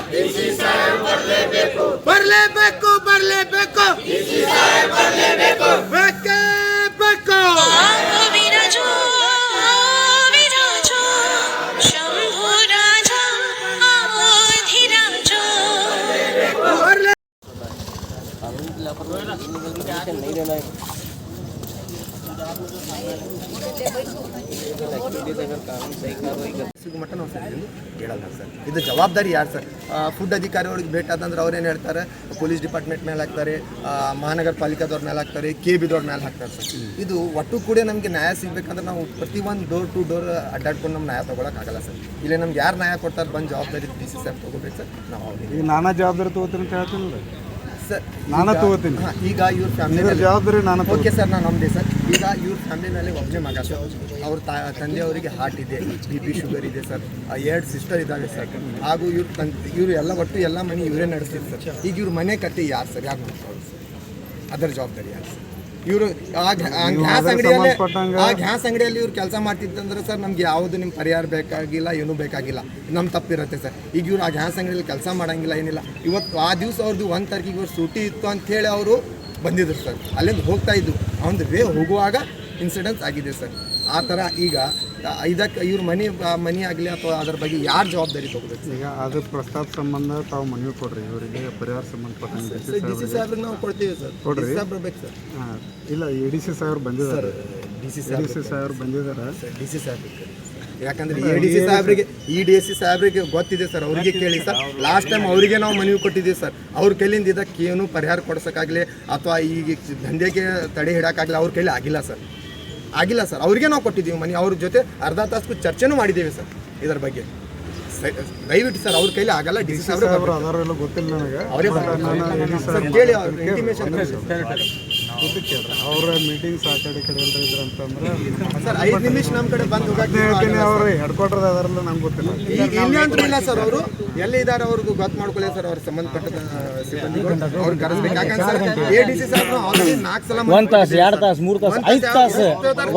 ಬರಲೇಬೇಕು ಬರಲೇಬೇಕು. ಸರ್ ಇದು ಜವಾಬ್ದಾರಿ ಯಾರು ಸರ್? ಫುಡ್ ಅಧಿಕಾರಿಗಳಿಗೆ ಭೇಟಿ ಆದಂದ್ರೆ ಅವ್ರೇನು ಹೇಳ್ತಾರೆ? ಪೊಲೀಸ್ ಡಿಪಾರ್ಟ್ಮೆಂಟ್ ಮೇಲೆ ಹಾಕ್ತಾರೆ ಮಹಾನಗರ ಪಾಲಿಕಾದವ್ರ ಮೇಲೆ ಹಾಕ್ತಾರೆ ಕೆ ಬಿದವ್ರ ಮೇಲೆ ಹಾಕ್ತಾರೆ ಸರ್. ಇದು ಒಟ್ಟು ಕೂಡ ನಮಗೆ ನ್ಯಾಯ ಸಿಗಬೇಕಂದ್ರೆ ನಾವು ಪ್ರತಿ ಒಂದು ಡೋರ್ ಟು ಡೋರ್ ಅಡ್ಡಾಡ್ಕೊಂಡು ನಮ್ಮ ನ್ಯಾಯ ತೊಗೊಳಕ್ಕಾಗಲ್ಲ ಸರ್. ಇಲ್ಲಿ ನಮ್ಗೆ ಯಾರು ನ್ಯಾಯ ಕೊಡ್ತಾರೆ ಬಂದು ಜವಾಬ್ದಾರಿ ಡಿ ಸಿ ಸರ್ ತೊಗೋಬೇಕು ಸರ್. ನಾವು ನಾನಾ ಜವಾಬ್ದಾರಿ ತೊಗೋತೀನಿ ಅಂತ ಹೇಳ್ತೀನಿಲ್ಲ. ಸರ್ ನಾನೇ ತಗೋತೀನಿ. ಈಗ ಇವ್ರ ಫ್ಯಾಮಿಲಿ ಜವಾಬ್ದಾರಿ ನಾನು ಓಕೆ ಸರ್ ನಾನು ನಮ್ಮದೇ ಸರ್ ಈಗ ಇವ್ರ ಫ್ಯಾಮಿಲಿನಲ್ಲಿ ಒಬ್ಬನೇ ಮಗ ಸರ್ ಅವ್ರ ತಾ ತಂದೆಯವರಿಗೆ ಹಾರ್ಟ್ ಇದೆ ಬಿ ಪಿ ಶುಗರ್ ಇದೆ ಸರ್ ಎರಡು ಸಿಸ್ಟರ್ ಇದ್ದಾವೆ ಸರ್ ಹಾಗೂ ಇವ್ರ ತಂದೆ ಇವರು ಎಲ್ಲ ಒಟ್ಟು ಎಲ್ಲ ಮನೆ ಇವರೇ ನಡೆಸ್ತಿದ್ರು ಸರ್ ಈಗ ಇವ್ರ ಮನೆ ಕತೆ ಯಾರು ಸರ್ ಯಾರು ಸರ್ ಅದರ ಜವಾಬ್ದಾರಿ ಯಾರು ಸರ್ ಇವರು ಆ ಗ್ಯಾಸ್ ಅಂಗಡಿಯಲ್ಲಿ ಆ ಗ್ಯಾಸ್ ಅಂಗಡಿಯಲ್ಲಿ ಇವ್ರು ಕೆಲಸ ಮಾಡ್ತಿದ್ದಂದ್ರೆ ಸರ್ ನಮ್ಗೆ ಯಾವುದು ನಿಮ್ಮ ಪರಿಹಾರ ಬೇಕಾಗಿಲ್ಲ ಏನೂ ಬೇಕಾಗಿಲ್ಲ. ನಮ್ಮ ತಪ್ಪಿರುತ್ತೆ ಸರ್. ಈಗ ಇವ್ರು ಆ ಗ್ಯಾಸ್ ಅಂಗಡಿಯಲ್ಲಿ ಕೆಲಸ ಮಾಡಂಗಿಲ್ಲ ಏನಿಲ್ಲ. ಇವತ್ತು ಆ ದಿವಸ ಅವ್ರದ್ದು ಒಂದು ತಾರೀಕಿಗೆ ಇವ್ರು ಸೂಟಿ ಇತ್ತು ಅಂತೇಳಿ ಅವರು ಬಂದಿದ್ರು ಸರ್. ಅಲ್ಲಿಂದ ಹೋಗ್ತಾ ಇದ್ದು ಅವ್ನ ವೇ ಹೋಗುವಾಗ ಇನ್ಸಿಡೆನ್ಸ್ ಆಗಿದೆ ಸರ್. ಆ ಥರ ಈಗ ಇದಕ್ಕೆ ಇವ್ರ ಮನಿ ಮನಿ ಆಗಲಿ ಅಥವಾ ಅದ್ರ ಬಗ್ಗೆ ಯಾರು ಜವಾಬ್ದಾರಿ ತಗೋಬೇಕು? ಈಗ ಅದ್ರ ಪ್ರಸ್ತಾಪ ಸಂಬಂಧ ತಾವು ಮನವಿ ಕೊಡ್ರಿ ಇವರಿಗೆ ಪರಿಹಾರ ಸಂಬಂಧ ಡಿ ಸಿ ಸಾಹೇಬ್ರಿಗೆ. ನಾವು ಕೊಡ್ತೀವಿ ಸರ್. ಕೊಡ್ರಿ. ಡಿ ಸಿ ಬರ್ಬೇಕು ಸರ್. ಹಾಂ ಇಲ್ಲ ಎ ಡಿ ಸಿ ಸಾಹೇಬ್ರು ಬಂದಿದ್ದಾರೆ. D C C D C ಸಾಹೇಬ್ರು ಬಂದಿದ್ದಾರೆ. ಡಿ ಸಿ ಸಾಹೇಬ್ ಯಾಕಂದ್ರೆ ಎ ಡಿ ಸಿ ಸಾಹೇಬ್ರಿಗೆ ಇ ಡಿ ಎಸ್ ಸಿ ಸಾಹೇಬ್ರಿಗೆ ಗೊತ್ತಿದೆ ಸರ್ ಅವರಿಗೆ ಕೇಳಿ ಸರ್. ಲಾಸ್ಟ್ ಟೈಮ್ ಅವರಿಗೆ ನಾವು ಮನವಿ ಕೊಟ್ಟಿದ್ದೀವಿ ಸರ್. ಅವ್ರ ಕೈಲಿಂದ ಇದಕ್ಕೆ ಏನು ಪರಿಹಾರ ಕೊಡ್ಸೋಕ್ಕಾಗಲಿ ಅಥವಾ ಈಗ ದಂಧೆಗೆ ತಡೆ ಹಿಡೋಕ್ಕಾಗಲಿ ಅವ್ರ ಕೈಲಿ ಆಗಿಲ್ಲ ಸರ್. ಆಗಿಲ್ಲ ಸರ್. ಅವ್ರಿಗೆ ನಾವು ಕೊಟ್ಟಿದ್ದೀವಿ ಮನಿ. ಅವ್ರ ಜೊತೆ ಅರ್ಧ ತಾಸು ಚರ್ಚೆನೂ ಮಾಡಿದ್ದೀವಿ ಸರ್ ಇದರ ಬಗ್ಗೆ. ದಯವಿಟ್ಟು ಸರ್ ಅವ್ರ ಕೈಲಿ ಆಗಲ್ಲ. ಡಿ ಸಿ ಸಾಹೇಬ್ರು ನನಗೆ. ಅವರೇ ಕೇಳಿ ಗೊತ್ತಿಲ್ಲ ಕೇಳ್ರಿ. ಅವ್ರ ಮೀಟಿಂಗ್ಸ್ ಆ ಕಡೆ ಈ ಕಡೆ ಎಲ್ಲರೂ ಇದ್ರ ಅಂತಂದ್ರೆ ಸರ್ ಐದು ನಿಮಿಷ ನಮ್ಮ ಕಡೆ ಬಂದು ಹೋಗಕ್ಕೆ ಹೇಳ್ತೀನಿ ಅವ್ರು ಹೆಡ್ ಕ್ವಾರ್ಟರ್ ಅದಾರಲ್ಲ ನಂಗೆ ಗೊತ್ತಿಲ್ಲ. ಈಗ ಇಲ್ಲಿ ಅಂತ ಇಲ್ಲ ಸರ್ ಅವರು. ಎಲ್ಲಿ ಇದ್ದಾರೆ ಅವ್ರಿಗೆ ಗೊತ್ತು ಮಾಡ್ಕೊಳ್ಳಿ ಸರ್ ಅವ್ರ ಸಂಬಂಧಪಟ್ಟ ಸಿಬ್ಬಂದಿಗಳು. ಅವ್ರು ಕರೆಸ್ಬೇಕು. ಯಾಕಂದ್ರೆ sir A D C sir already ನಾಲ್ಕು ಸಲ ಒಂದ್ ತಾಸು ಎರಡು ತಾಸು ಮೂರು ತಾಸು ಐದು ತಾಸು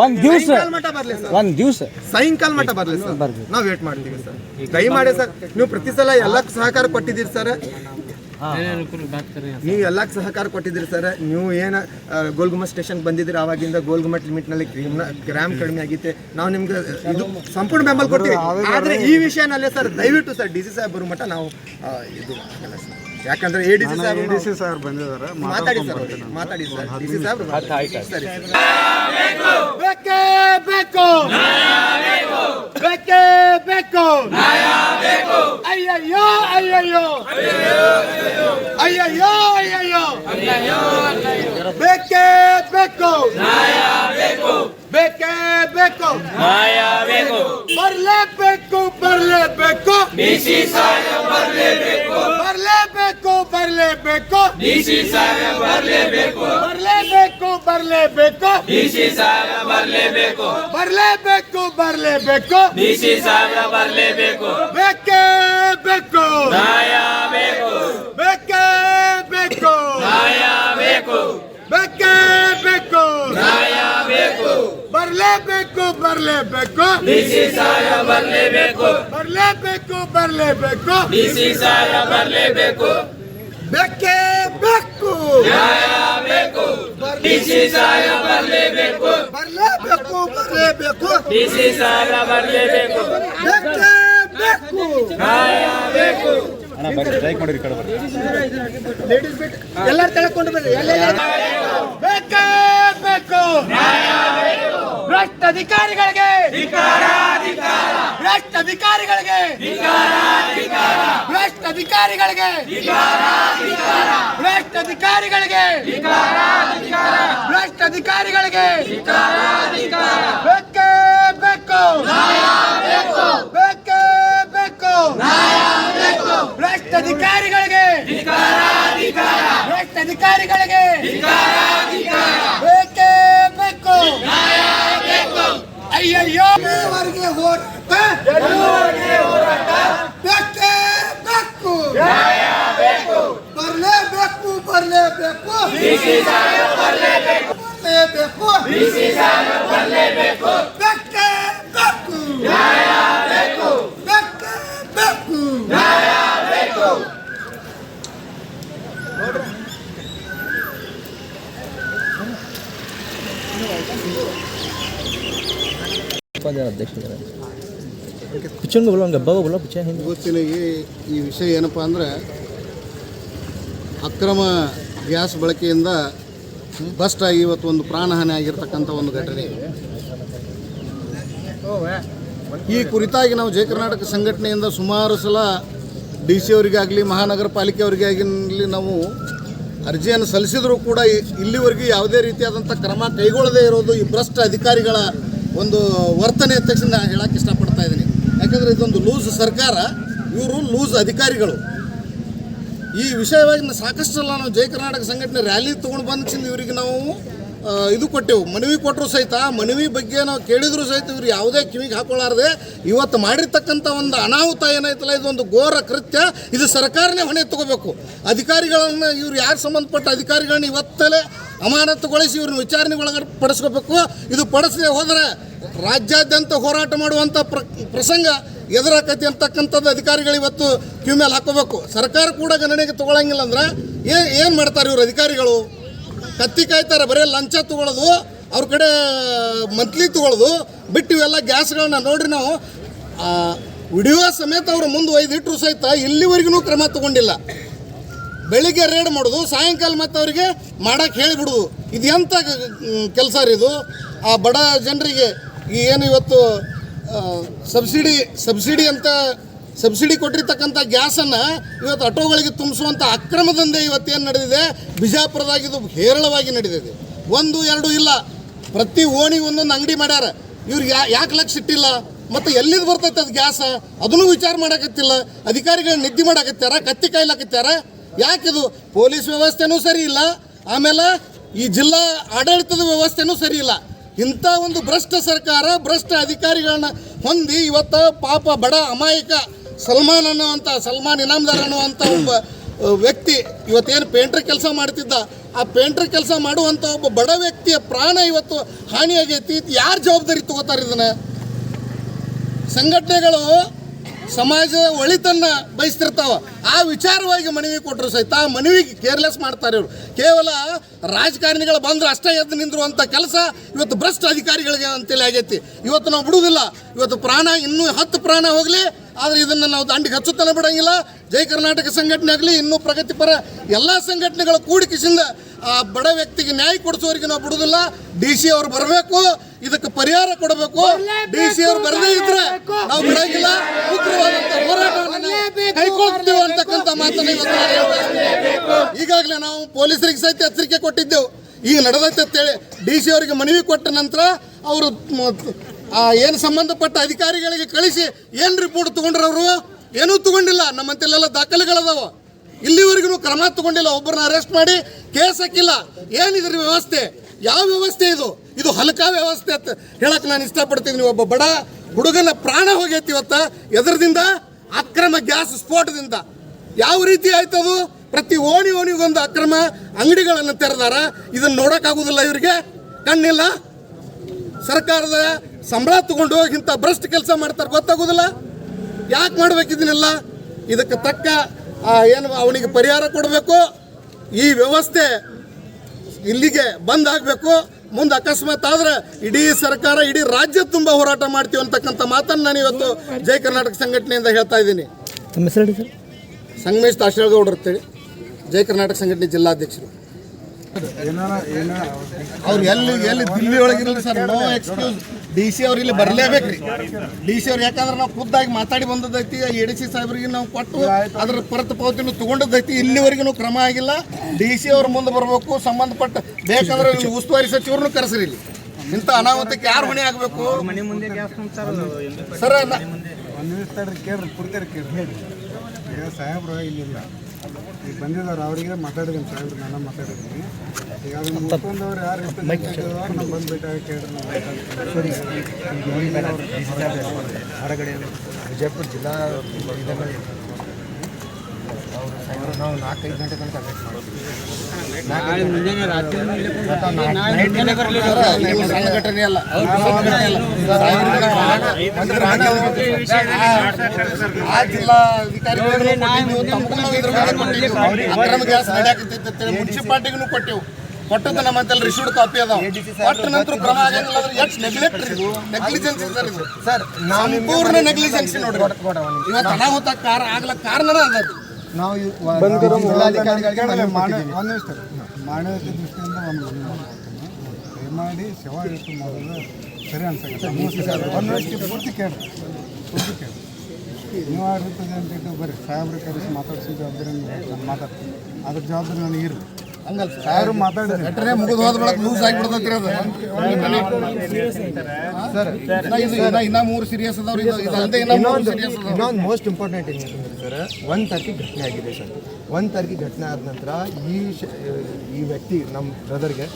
ಒಂದು ದಿವಸ ಸಾಯಂಕಾಲ ಮಟ್ಟ ಬರ್ಲಿ ಸರ್. ಒಂದು ದಿವಸ. ಸಾಯಂಕಾಲ ಮಟ ಬರಲಿ ಸರ್. ನಾವು ವೇಟ್ ಮಾಡ್ತೀವಿ ಸರ್. ದಯಮಾಡಿ ಸರ್ ನೀವು ಪ್ರತಿ ಸಲ ಎಲ್ಲ ಸಹಕಾರ ಕೊಟ್ಟಿದ್ದೀರಿ ಸರ್. ನೀವು ಎಲ್ಲಕ್ಕೆ ಸಹಕಾರ ಕೊಟ್ಟಿದ್ರಿ ಸರ್. ನೀವು ಏನು ಗೋಲ್ಗುಮ ಸ್ಟೇಷನ್ ಬಂದಿದ್ದೀರಿ ಆವಾಗಿಂದ ಗೋಲ್ಗುಮಟ್ ಲಿಮಿಟ್ನಲ್ಲಿ ಗ್ರಾಮ್ ಕಡಿಮೆ ಆಗಿತ್ತು. ನಾವು ನಿಮ್ಗೆ ಇದು ಸಂಪೂರ್ಣ ಬೆಂಬಲ ಕೊಡ್ತೀವಿ. ಆದರೆ ಈ ವಿಷಯನಲ್ಲೇ ಸರ್ ದಯವಿಟ್ಟು ಸರ್ ಡಿ ಸಿ ಸಾಹೇಬ್ ಬರೋ ಮಟ್ಟ ನಾವು ಇದು ಆಗಲ್ಲ ಸರ್. ಯಾಕಂದ್ರೆ ಎ ಡಿ ಸಿ ಎ ಸಾಹೇಬ್ ಡಿ ಸಿ ಸಾಹೇಬ್ರು ಬಂದಿದ್ದಾರೆ. ಮಾತಾಡಿ ಸರ್ ಅವ್ರಿಗೆ. ಮಾತಾಡಿ ಸರ್. ಡಿ ಸಿ ಸರಿ. ಬೇಕೇ ಬೇಕು. ಬೇಕೇ ಬೇಕು. ಅಯ್ಯಯ್ಯೋ ಅಯ್ಯಯ್ಯೋ. ಅಯ್ಯಯ್ಯೋ ಅಯ್ಯಯ್ಯೋ. ಬೇಕೇ ಬೇಕು. ಬೇಕೇ ಬೇಕು. ಬರಲೇಬೇಕು. ಡಿಸಿ ಸಾಹೇಬ ಬರಲೇಬೇಕು. ಬರಲೇಬೇಕು ಬರಲೇಬೇಕು. ಡಿಸಿ ಸಾಹೇಬ ಬರಲೇಬೇಕು. ಬರಲೇಬೇಕು ಬರಲೇಬೇಕು. ಡಿಸಿ ಸಾಹೇಬ ಬರಲೇಬೇಕು. ಬೇಕೇ ಬೇಕು. ನ್ಯಾಯ ಬೇಕು. ಬೇಕೇ ಬೇಕು. ನ್ಯಾಯ ಬೇಕು. ಬೇಕೇ ಬೇಕು. ನ್ಯಾಯ ಬೇಕು. ಬರಲೇಬೇಕು ಬರಲೇಬೇಕು. ಡಿಸಿ ಸಾಹೇಬ ಬರಲೇಬೇಕು. ಬರಲೇಬೇಕು ಬರಲೇಬೇಕು. ಡಿಸಿ ಸಾಯ ಬರಲೇಬೇಕು. ಬೆಕ್ಕೆ ಬೆಕ್ಕು. ಬೇಕು ಬಿಸಿಸಾಯ ಬರಲೇಬೇಕು. ಬರಲೇಬೇಕು ಬರಲೇಬೇಕು. ಬಿಸಿಸಾಯ ಬರಲೇಬೇಕು. ಬೇಕೇ ಬೇಕು ಬೇಕು ಅಣ್ಣ ಬರ್ರಿ ಸ್ಟ್ರೈಕ್ ಮಾಡಿರಿ ಬರ್ರಿ. ಎಲ್ಲ ಅಧಿಕಾರಿಗಳಿಗೆ. ವ್ರಷ್ಟ ಅಧಿಕಾರಿಗಳಿಗೆ. ಭ್ರಷ್ಟಾಧಿಕಾರಿಗಳಿಗೆ ಭ್ರಷ್ಟಾಧಿಕಾರಿಗಳಿಗೆ ಭ್ರಷ್ಟಾಧಿಕಾರಿಗಳಿಗೆ ಭ್ರಷ್ಟಾಧಿಕಾರಿಗಳಿಗೆ ಭ್ರಷ್ಟಾಧಿಕಾರಿಗಳಿಗೆ ಅಧಿಕಾರಿಗಳಿಗೆ. ಬೇಕು ಬೇಕೇ. ಬೇಕು ಭ್ರಷ್ಟಾಧಿಕಾರಿಗಳಿಗೆ ಭ್ರಷ್ಟಾಧಿಕಾರಿಗಳಿಗೆ ಅಯ್ಯಯ್ಯೋ ಎಲ್ಲಿವರೆಗೆ ಹೋರಾಟ. ಬೇಕೇ ಬೇಕು. ಬರಲೇಬೇಕು ಬರಲೇಬೇಕು. ಬರಲೇಬೇಕು. ಬೇಕೇ ಬೇಕು. ಬೇಕೇ ಬೇಕು. ಉಪಾಧ್ಯಾಯ ಅಧ್ಯಕ್ಷರಿದ್ದಾರೆ ಪಿಚ್ಚಂಗೆ ಬಲ್ಲ ಹಂಗೆ ಹಬ್ಬ ಬಲ್ಲ ಹಿಂದೆ ಗೊತ್ತಿಲ್ಲ ಈ ವಿಷಯ ಏನಪ್ಪ ಅಂದರೆ ಅಕ್ರಮ ಗ್ಯಾಸ್ ಬಳಕೆಯಿಂದ ಬಸ್ಟ್ ಆಗಿ ಇವತ್ತು ಒಂದು ಪ್ರಾಣಹಾನಿ ಆಗಿರ್ತಕ್ಕಂಥ ಒಂದು ಘಟನೆ. ಈ ಕುರಿತಾಗಿ ನಾವು ಜಯ ಕರ್ನಾಟಕ ಸಂಘಟನೆಯಿಂದ ಸುಮಾರು ಸಲ ಡಿ ಸಿ ಅವರಿಗಾಗಲಿ, ಮಹಾನಗರ ಪಾಲಿಕೆ ಅವರಿಗಾಗಲಿ ನಾವು ಅರ್ಜಿಯನ್ನು ಸಲ್ಲಿಸಿದರೂ ಕೂಡ ಇಲ್ಲಿವರೆಗೂ ಯಾವುದೇ ರೀತಿಯಾದಂಥ ಕ್ರಮ ಕೈಗೊಳ್ಳದೇ ಇರೋದು ಈ ಭ್ರಷ್ಟ ಅಧಿಕಾರಿಗಳ ಒಂದು ವರ್ತನೆ ಅಂತ ತಕ್ಷಣ ನಾನು ಹೇಳಕ್ಕೆ ಇಷ್ಟಪಡ್ತಾ ಇದ್ದೀನಿ. ಯಾಕಂದರೆ ಇದೊಂದು ಲೂಸ್ ಸರ್ಕಾರ, ಇವರು ಲೂಸ್ ಅಧಿಕಾರಿಗಳು. ಈ ವಿಷಯವಾಗಿ ಸಾಕಷ್ಟು ಅಲ್ಲ ನಾವು ಜಯ ಕರ್ನಾಟಕ ಸಂಘಟನೆ ರ್ಯಾಲಿ ತೊಗೊಂಡು ಬಂದ ಇವರಿಗೆ ನಾವು ಇದು ಕೊಟ್ಟೆವು. ಮನವಿ ಕೊಟ್ಟರು ಸಹಿತ, ಮನವಿ ಬಗ್ಗೆ ನಾವು ಕೇಳಿದ್ರು ಸಹಿತ ಇವ್ರು ಯಾವುದೇ ಕಿವಿಗೆ ಹಾಕೊಳ್ಳಾರದೆ ಇವತ್ತು ಮಾಡಿರ್ತಕ್ಕಂಥ ಒಂದು ಅನಾಹುತ ಏನೈತಲ್ಲ ಇದೊಂದು ಘೋರ ಕೃತ್ಯ. ಇದು ಸರ್ಕಾರನೇ ಹೊಣೆ ತಗೋಬೇಕು. ಅಧಿಕಾರಿಗಳನ್ನು ಇವ್ರು ಯಾರು ಸಂಬಂಧಪಟ್ಟ ಅಧಿಕಾರಿಗಳನ್ನ ಇವತ್ತಲೇ ಅಮಾನತುಗೊಳಿಸಿ ಇವ್ರನ್ನ ವಿಚಾರಣೆಗೆ ಒಳಗಡೆ ಪಡಿಸ್ಕೋಬೇಕು ಇದು ಪಡಿಸದೆ ಹೋದರೆ ರಾಜ್ಯಾದ್ಯಂತ ಹೋರಾಟ ಮಾಡುವಂಥ ಪ್ರ, ಪ್ರಸಂಗ ಎದುರಾಕತಿ ಅಂತಕ್ಕಂಥದ್ದು ಅಧಿಕಾರಿಗಳು ಇವತ್ತು ಕ್ಯೂ ಮೇಲೆ ಹಾಕೋಬೇಕು. ಸರ್ಕಾರ ಕೂಡ ಗಣನೆಗೆ ತೊಗೊಳಂಗಿಲ್ಲ ಅಂದ್ರೆ ಏ, ಏನು ಮಾಡ್ತಾರೆ ಇವರು ಅಧಿಕಾರಿಗಳು? ಕತ್ತಿ ಕಾಯ್ತಾರೆ, ಬರೀ ಲಂಚ ತಗೊಳ್ಳೋದು ಅವ್ರ ಕಡೆ ಮಂತ್ಲಿ ತಗೊಳ್ಳೋದು ಬಿಟ್ಟು ಇವೆಲ್ಲ ಗ್ಯಾಸ್ಗಳನ್ನ ನೋಡ್ರಿ ನಾವು. ವಿಡಿಯೋ ಸಮೇತ ಅವರು ಮುಂದೆ ಒಯ್ದಿಟ್ಟರು ಸಹಿತ ಇಲ್ಲಿವರೆಗೂ ಕ್ರಮ ತಗೊಂಡಿಲ್ಲ. ಬೆಳಿಗ್ಗೆ ರೇಡ್ ಮಾಡೋದು, ಸಾಯಂಕಾಲ ಮತ್ತೆ ಅವರಿಗೆ ಮಾಡಕ್ಕೆ ಹೇಳಿಬಿಡೋದು. ಇದು ಎಂಥ ಕೆಲಸ ರೀ ಇದು? ಆ ಬಡ ಜನರಿಗೆ ಏನು ಇವತ್ತು ಸಬ್ಸಿಡಿ ಸಬ್ಸಿಡಿ ಅಂತ, ಸಬ್ಸಿಡಿ ಕೊಟ್ಟಿರ್ತಕ್ಕಂಥ ಗ್ಯಾಸನ್ನು ಇವತ್ತು ಆಟೋಗಳಿಗೆ ತುಂಬಿಸುವಂಥ ಇವತ್ತು ಏನು ನಡೆದಿದೆ? ಬಿಜಾಪುರದಾಗ ಇದು ಹೇರಳವಾಗಿ ನಡೆದಿದೆ. ಒಂದು, ಎರಡು ಇಲ್ಲ. ಪ್ರತಿ ಓಣಿಗೆ ಒಂದೊಂದು ಅಂಗಡಿ ಮಾಡ್ಯಾರ. ಇವ್ರು ಯಾ, ಯಾಕೆ ಲಕ್ಷ ಇಟ್ಟಿಲ್ಲ? ಮತ್ತು ಎಲ್ಲಿದ್ದು ಬರ್ತೈತೆ ಅದು ಗ್ಯಾಸ? ಅದನ್ನು ವಿಚಾರ ಮಾಡಕತ್ತಿಲ್ಲ. ಅಧಿಕಾರಿಗಳು ನಿದ್ದೆ ಮಾಡಾಕತ್ತಾರ ಕತ್ತಿ ಕಾಯ್ಲಾಕತ್ಯಾರ? ಯಾಕಿದು ಪೊಲೀಸ್ ವ್ಯವಸ್ಥೆನೂ ಸರಿ ಇಲ್ಲ, ಆಮೇಲೆ ಈ ಜಿಲ್ಲಾ ಆಡಳಿತದ ವ್ಯವಸ್ಥೆನೂ ಸರಿ ಇಲ್ಲ. ಇಂಥ ಒಂದು ಭ್ರಷ್ಟ ಸರ್ಕಾರ, ಭ್ರಷ್ಟ ಅಧಿಕಾರಿಗಳನ್ನ ಹೊಂದಿ ಇವತ್ತು ಪಾಪ ಬಡ ಅಮಾಯಕ ಸಲ್ಮಾನ್ ಅನ್ನುವಂಥ ಸಲ್ಮಾನ್ ಇನಾಮ್ದಾರ್ ಅನ್ನುವಂಥ ಒಬ್ಬ ವ್ಯಕ್ತಿ ಇವತ್ತೇನು ಪೇಂಟ್ರ್ ಕೆಲಸ ಮಾಡ್ತಿದ್ದ, ಆ ಪೇಂಟ್ರ್ ಕೆಲಸ ಮಾಡುವಂಥ ಒಬ್ಬ ಬಡ ವ್ಯಕ್ತಿಯ ಪ್ರಾಣ ಇವತ್ತು ಹಾನಿಯಾಗೈತಿ ಯಾರು ಜವಾಬ್ದಾರಿ ತಗೋತಾರೆ ಇದನ್ನು? ಸಂಘಟನೆಗಳು ಸಮಾಜದ ಒಳಿತನ್ನ ಬಯಸ್ತಿರ್ತಾವ. ಆ ವಿಚಾರವಾಗಿ ಮನವಿ ಕೊಟ್ಟರು ಸಹಿತ ಆ ಮನವಿಗೆ ಕೇರ್ಲೆಸ್ ಮಾಡ್ತಾರೆ ಇವರು. ಕೇವಲ ರಾಜಕಾರಣಿಗಳು ಬಂದ್ರೆ ಅಷ್ಟೇ ಎದ್ದು ನಿಂದಿರುವಂಥ ಕೆಲಸ ಇವತ್ತು ಭ್ರಷ್ಟ ಅಧಿಕಾರಿಗಳಿಗೆ ಅಂತೇಳಿ ಆಗೈತಿ. ಇವತ್ತು ನಾವು ಬಿಡುವುದಿಲ್ಲ. ಇವತ್ತು ಪ್ರಾಣ ಇನ್ನೂ ಹತ್ತು ಪ್ರಾಣ ಹೋಗಲಿ ಆದರೆ ಇದನ್ನು ನಾವು ದಂಡಿಗೆ ಹಚ್ಚುತ್ತಾನೆ ಬಿಡೋಂಗಿಲ್ಲ. ಜೈ ಕರ್ನಾಟಕ ಸಂಘಟನೆ ಆಗಲಿ ಇನ್ನೂ ಪ್ರಗತಿಪರ ಎಲ್ಲ ಸಂಘಟನೆಗಳ ಕೂಡಿಕಿಸಿಂದ ಆ ಬಡ ವ್ಯಕ್ತಿಗೆ ನ್ಯಾಯ ಕೊಡಿಸೋರಿಗೆ ನಾವು ಬಿಡುವುದಿಲ್ಲ. ಡಿ ಸಿ ಅವ್ರು ಬರಬೇಕು ಇದಕ್ಕೆ ಪರಿಹಾರ ಕೊಡಬೇಕು. ಡಿ ಸಿ ಅವ್ರು ಬರದೇ ಇದ್ರೆ ನಾವು ಬಿಡೋಂಗಿಲ್ಲ. ಉಗ್ರವಾದಂಥ ಹೋರಾಟವನ್ನು ಕೈಗೊಳ್ತೀವಿ ಅಂತಕ್ಕಂಥ ಮಾತನ್ನ ಇವತ್ತು. ಈಗಾಗಲೇ ನಾವು ಪೊಲೀಸರಿಗೆ ಸಹಿತ ಎಚ್ಚರಿಕೆ ಕೊಟ್ಟಿದ್ದೆವು. ಈಗ ನಡೆದೈತೆ ಅಂತೇಳಿ ಡಿ ಸಿ ಅವರಿಗೆ ಮನವಿ ಕೊಟ್ಟ ನಂತರ ಅವರು ಏನು ಸಂಬಂಧಪಟ್ಟ ಅಧಿಕಾರಿಗಳಿಗೆ ಕಳಿಸಿ ಏನು ರಿಪೋರ್ಟ್ ತೊಗೊಂಡ್ರೆ ಅವರು? ಏನೂ ತಗೊಂಡಿಲ್ಲ. ನಮ್ಮಂತೆಲ್ಲ ದಾಖಲೆಗಳದಾವ. ಇಲ್ಲಿವರೆಗೂ ಕ್ರಮ ತಗೊಂಡಿಲ್ಲ. ಒಬ್ಬರನ್ನ ಅರೆಸ್ಟ್ ಮಾಡಿ ಕೇಸ್ ಹಾಕಿಲ್ಲ. ಏನಿದ್ರ ವ್ಯವಸ್ಥೆ? ಯಾವ ವ್ಯವಸ್ಥೆ ಇದು? ಇದು ಹಲಕಾ ವ್ಯವಸ್ಥೆ ಅಂತ ಹೇಳಕ್ ನಾನು ಇಷ್ಟಪಡ್ತೀನಿ. ಒಬ್ಬ ಬಡ ಹುಡುಗನ ಪ್ರಾಣ ಹೋಗೈತಿ ಇವತ್ತ. ಎದರದಿಂದ ಅಕ್ರಮ ಗ್ಯಾಸ್ ಸ್ಫೋಟದಿಂದ. ಯಾವ ರೀತಿ ಆಯ್ತದು ಪ್ರತಿ ಓಣಿ ಓಣಿಗೊಂದು ಅಕ್ರಮ ಅಂಗಡಿಗಳನ್ನು ತೆರೆದಾರ? ಇದನ್ನ ನೋಡೋಕ್ಕಾಗೋದಿಲ್ಲ ಇವರಿಗೆ. ಕಣ್ಣಿಲ್ಲ. ಸರ್ಕಾರದ ಸಂಬಳ ತಗೊಂಡು ಇಂಥ ಭ್ರಷ್ಟ ಕೆಲಸ ಮಾಡ್ತಾರೆ ಗೊತ್ತಾಗೋದಿಲ್ಲ. ಯಾಕೆ ಮಾಡ್ಬೇಕು ಇದನ್ನೆಲ್ಲ? ಇದಕ್ಕೆ ತಕ್ಕ ಏನು ಅವನಿಗೆ ಪರಿಹಾರ ಕೊಡಬೇಕು. ಈ ವ್ಯವಸ್ಥೆ ಇಲ್ಲಿಗೆ ಬಂದ್ ಆಗಬೇಕು. ಮುಂದೆ ಅಕಸ್ಮಾತ್ ಆದ್ರೆ ಇಡೀ ಸರ್ಕಾರ, ಇಡೀ ರಾಜ್ಯ ತುಂಬ ಹೋರಾಟ ಮಾಡ್ತೀವಿ ಅಂತಕ್ಕಂಥ ಮಾತನ್ನು ನಾನು ಇವತ್ತು ಜೈ ಕರ್ನಾಟಕ ಸಂಘಟನೆಯಿಂದ ಹೇಳ್ತಾ ಇದ್ದೀನಿ. ಸಂಗಮೇಶ್ ತಾಶೇಳ್ಗೌಡ್ರು ಅಂತೇಳಿ ಜೈ ಕರ್ನಾಟಕ ಸಂಘಟನೆ ಜಿಲ್ಲಾಧ್ಯಕ್ಷರು. ಅವ್ರು ಎಲ್ಲಿ ಎಲ್ಲಿ Delhi ಒಳಗಿರಲಿ sir. No excuse D C ಅವ್ರು ಇಲ್ಲಿ ಬರಲೇಬೇಕ್ರಿ. ಡಿ ಸಿ ಅವ್ರು ಯಾಕಂದ್ರೆ ನಾವು ಖುದ್ದಾಗಿ ಮಾತಾಡಿ ಬಂದದೈತಿ ಎ ಡಿ ಸಿ ಸಾಹೇಬ್ರಿಗೆ ನಾವು ಕೊಟ್ಟು ಅದ್ರ ಪರತ ಪಾವತಿನೂ ತಗೊಂಡದೈತಿ ಇಲ್ಲಿವರೆಗೂ ಕ್ರಮ ಆಗಿಲ್ಲ. ಡಿ ಸಿ ಅವ್ರ ಮುಂದೆ ಬರಬೇಕು. ಸಂಬಂಧಪಟ್ಟ ಬೇಕಾದ್ರೆ ಇಲ್ಲಿ ಉಸ್ತುವಾರಿ ಸಚಿವರನ್ನು ಕರೆಸ್ರಿ ಇಲ್ಲಿ. ಇಂಥ ಅನಾಹುತಕ್ಕೆ ಯಾರು ಹೊಣೆ ಆಗಬೇಕು? ಸರ್ ಕೇಳ್ರಿ. ಈಗ ಸಾಹೇಬ್ರು ಇಲ್ಲಿಲ್ಲ. ಈಗ ಬಂದಿದ್ದಾರೆ ಅವರಿಗೆ ಮಾತಾಡಿದ್ದೀನಿ ಸಾಹೇಬ್ರು ನಾನು ಮಾತಾಡಿದ್ದೀನಿ. ಈಗ ಅದನ್ನು ಮುಟ್ಕೊಂಡವ್ರು ಯಾರು ಇರ್ತಾರೆ ನಾವು ಬಂದು ನಾವು ಹೊರಗಡೆ ವಿಜಯಪುರ ಜಿಲ್ಲಾ ನಾವು ನಾಲ್ಕೈದು ಗಂಟೆ ತನಕ ವೇಟ್ ಮಾಡ್ತೀವಿ ಸಣ್ಣ ಘಟನೆ ಅಲ್ಲ. ಆ ಜಿಲ್ಲಾ ಅಧಿಕಾರಿಗಳು ಮುನ್ಸಿಪಾಲ್ಟಿಗೂ ಕೊಟ್ಟೆವು ಕೊಟ್ಟದ್ದು ನಮ್ಮ ಅಂತಲ್ಲಿ ರಿಸೀವ್ಡ್ ಕಾಪಿ ಅದಾವ ಕೊಟ್ಟ ನಂತರ ಕ್ರಮ ಆಗಂಗಿಲ್ಲ ಅಂದ್ರೆ ಎಷ್ಟು ನೆಗ್ಲೆಕ್ಟ್ ಇದು ನೆಗ್ಲಿಜೆನ್ಸ್ ಸರ್ ಇದು ಸರ್ ಸಂಪೂರ್ಣ ನೆಗ್ಲಿಜೆನ್ಸಿ ನೋಡ್ರಿ ಇವತ್ತು ಅನಾಹುತ ಕಾರ ಆಗ್ಲಕ್ಕ ಕಾರಣನೇ ಅದದು ನಾವು ಜಿಲ್ಲಾಧಿಕಾರಿಗಳಿಗೆ ಮನವಿ ಮಾಡಿ ಮಾನವೀಯತೆ ದೃಷ್ಟಿಯಿಂದ ಒಂದು ಮನವಿ ಮಾಡ್ತೀನಿ. ದಯಮಾಡಿ ಶವ ಇಟ್ಟು ಮಾಡೋದು ಸರಿ ಒಂದು ವರ್ಷಕ್ಕೆ ಪೂರ್ತಿ ಕೇಳ್ರಿ. ಪೂರ್ತಿ ಕೇಳಿ ನೀವು ಆಗಿರ್ತದೆ ಅಂತಿಟ್ಟು ಬರ್ರಿ. ಸಾಹೇಬ್ರ ಕರೆಸಿ ಮಾತಾಡಿಸಿ ಜವಾಬ್ದಾರಿ ನಾನು ಮಾತಾಡ್ತೀನಿ. ಅದ್ರ ಜವಾಬ್ದಾರಿ ನನಗೆ ಇರು ಹಂಗಲ್ಲ ಸರ್ ಸಾಹೇಬ್ರು ಮಾತಾಡಿದ್ರೆ ಘಟನೆ ಮುಗಿದು ಹೋದ ಬಳಕ ಲೂಸ್ ಆಗಿಬಿಡ್ತೈತ್ರಿ ಅದು. ಸರ್ ಇನ್ನ ಇದು ಇನ್ನ ಇನ್ನ ಮೂರು ಸೀರಿಯಸ್ ಅದಾವ್ರಿ ಇದು ಇದಲ್ಲದೆ ಇನ್ನ ಮೂರು ಇನ್ನೊಂದು ಸೀರಿಯಸ್ ಅದಾವ ಇನ್ನೊಂದು ಮೋಸ್ಟ್ ಇಂಪಾರ್ಟೆಂಟ್ ಏನಂತಂದ್ರೆ ಸರ್ ಒಂದು ತಾರೀಕಿಗೆ ಘಟನೆ ಆಗಿದೆ ಸರ್. ಒಂದು ತಾರೀಕಿಗೆ ಘಟನೆ ಆದ ನಂತರ ಈ ಶ- ಈ ವ್ಯಕ್ತಿ ನಮ್ಮ ಬ್ರದರ್ಗೆ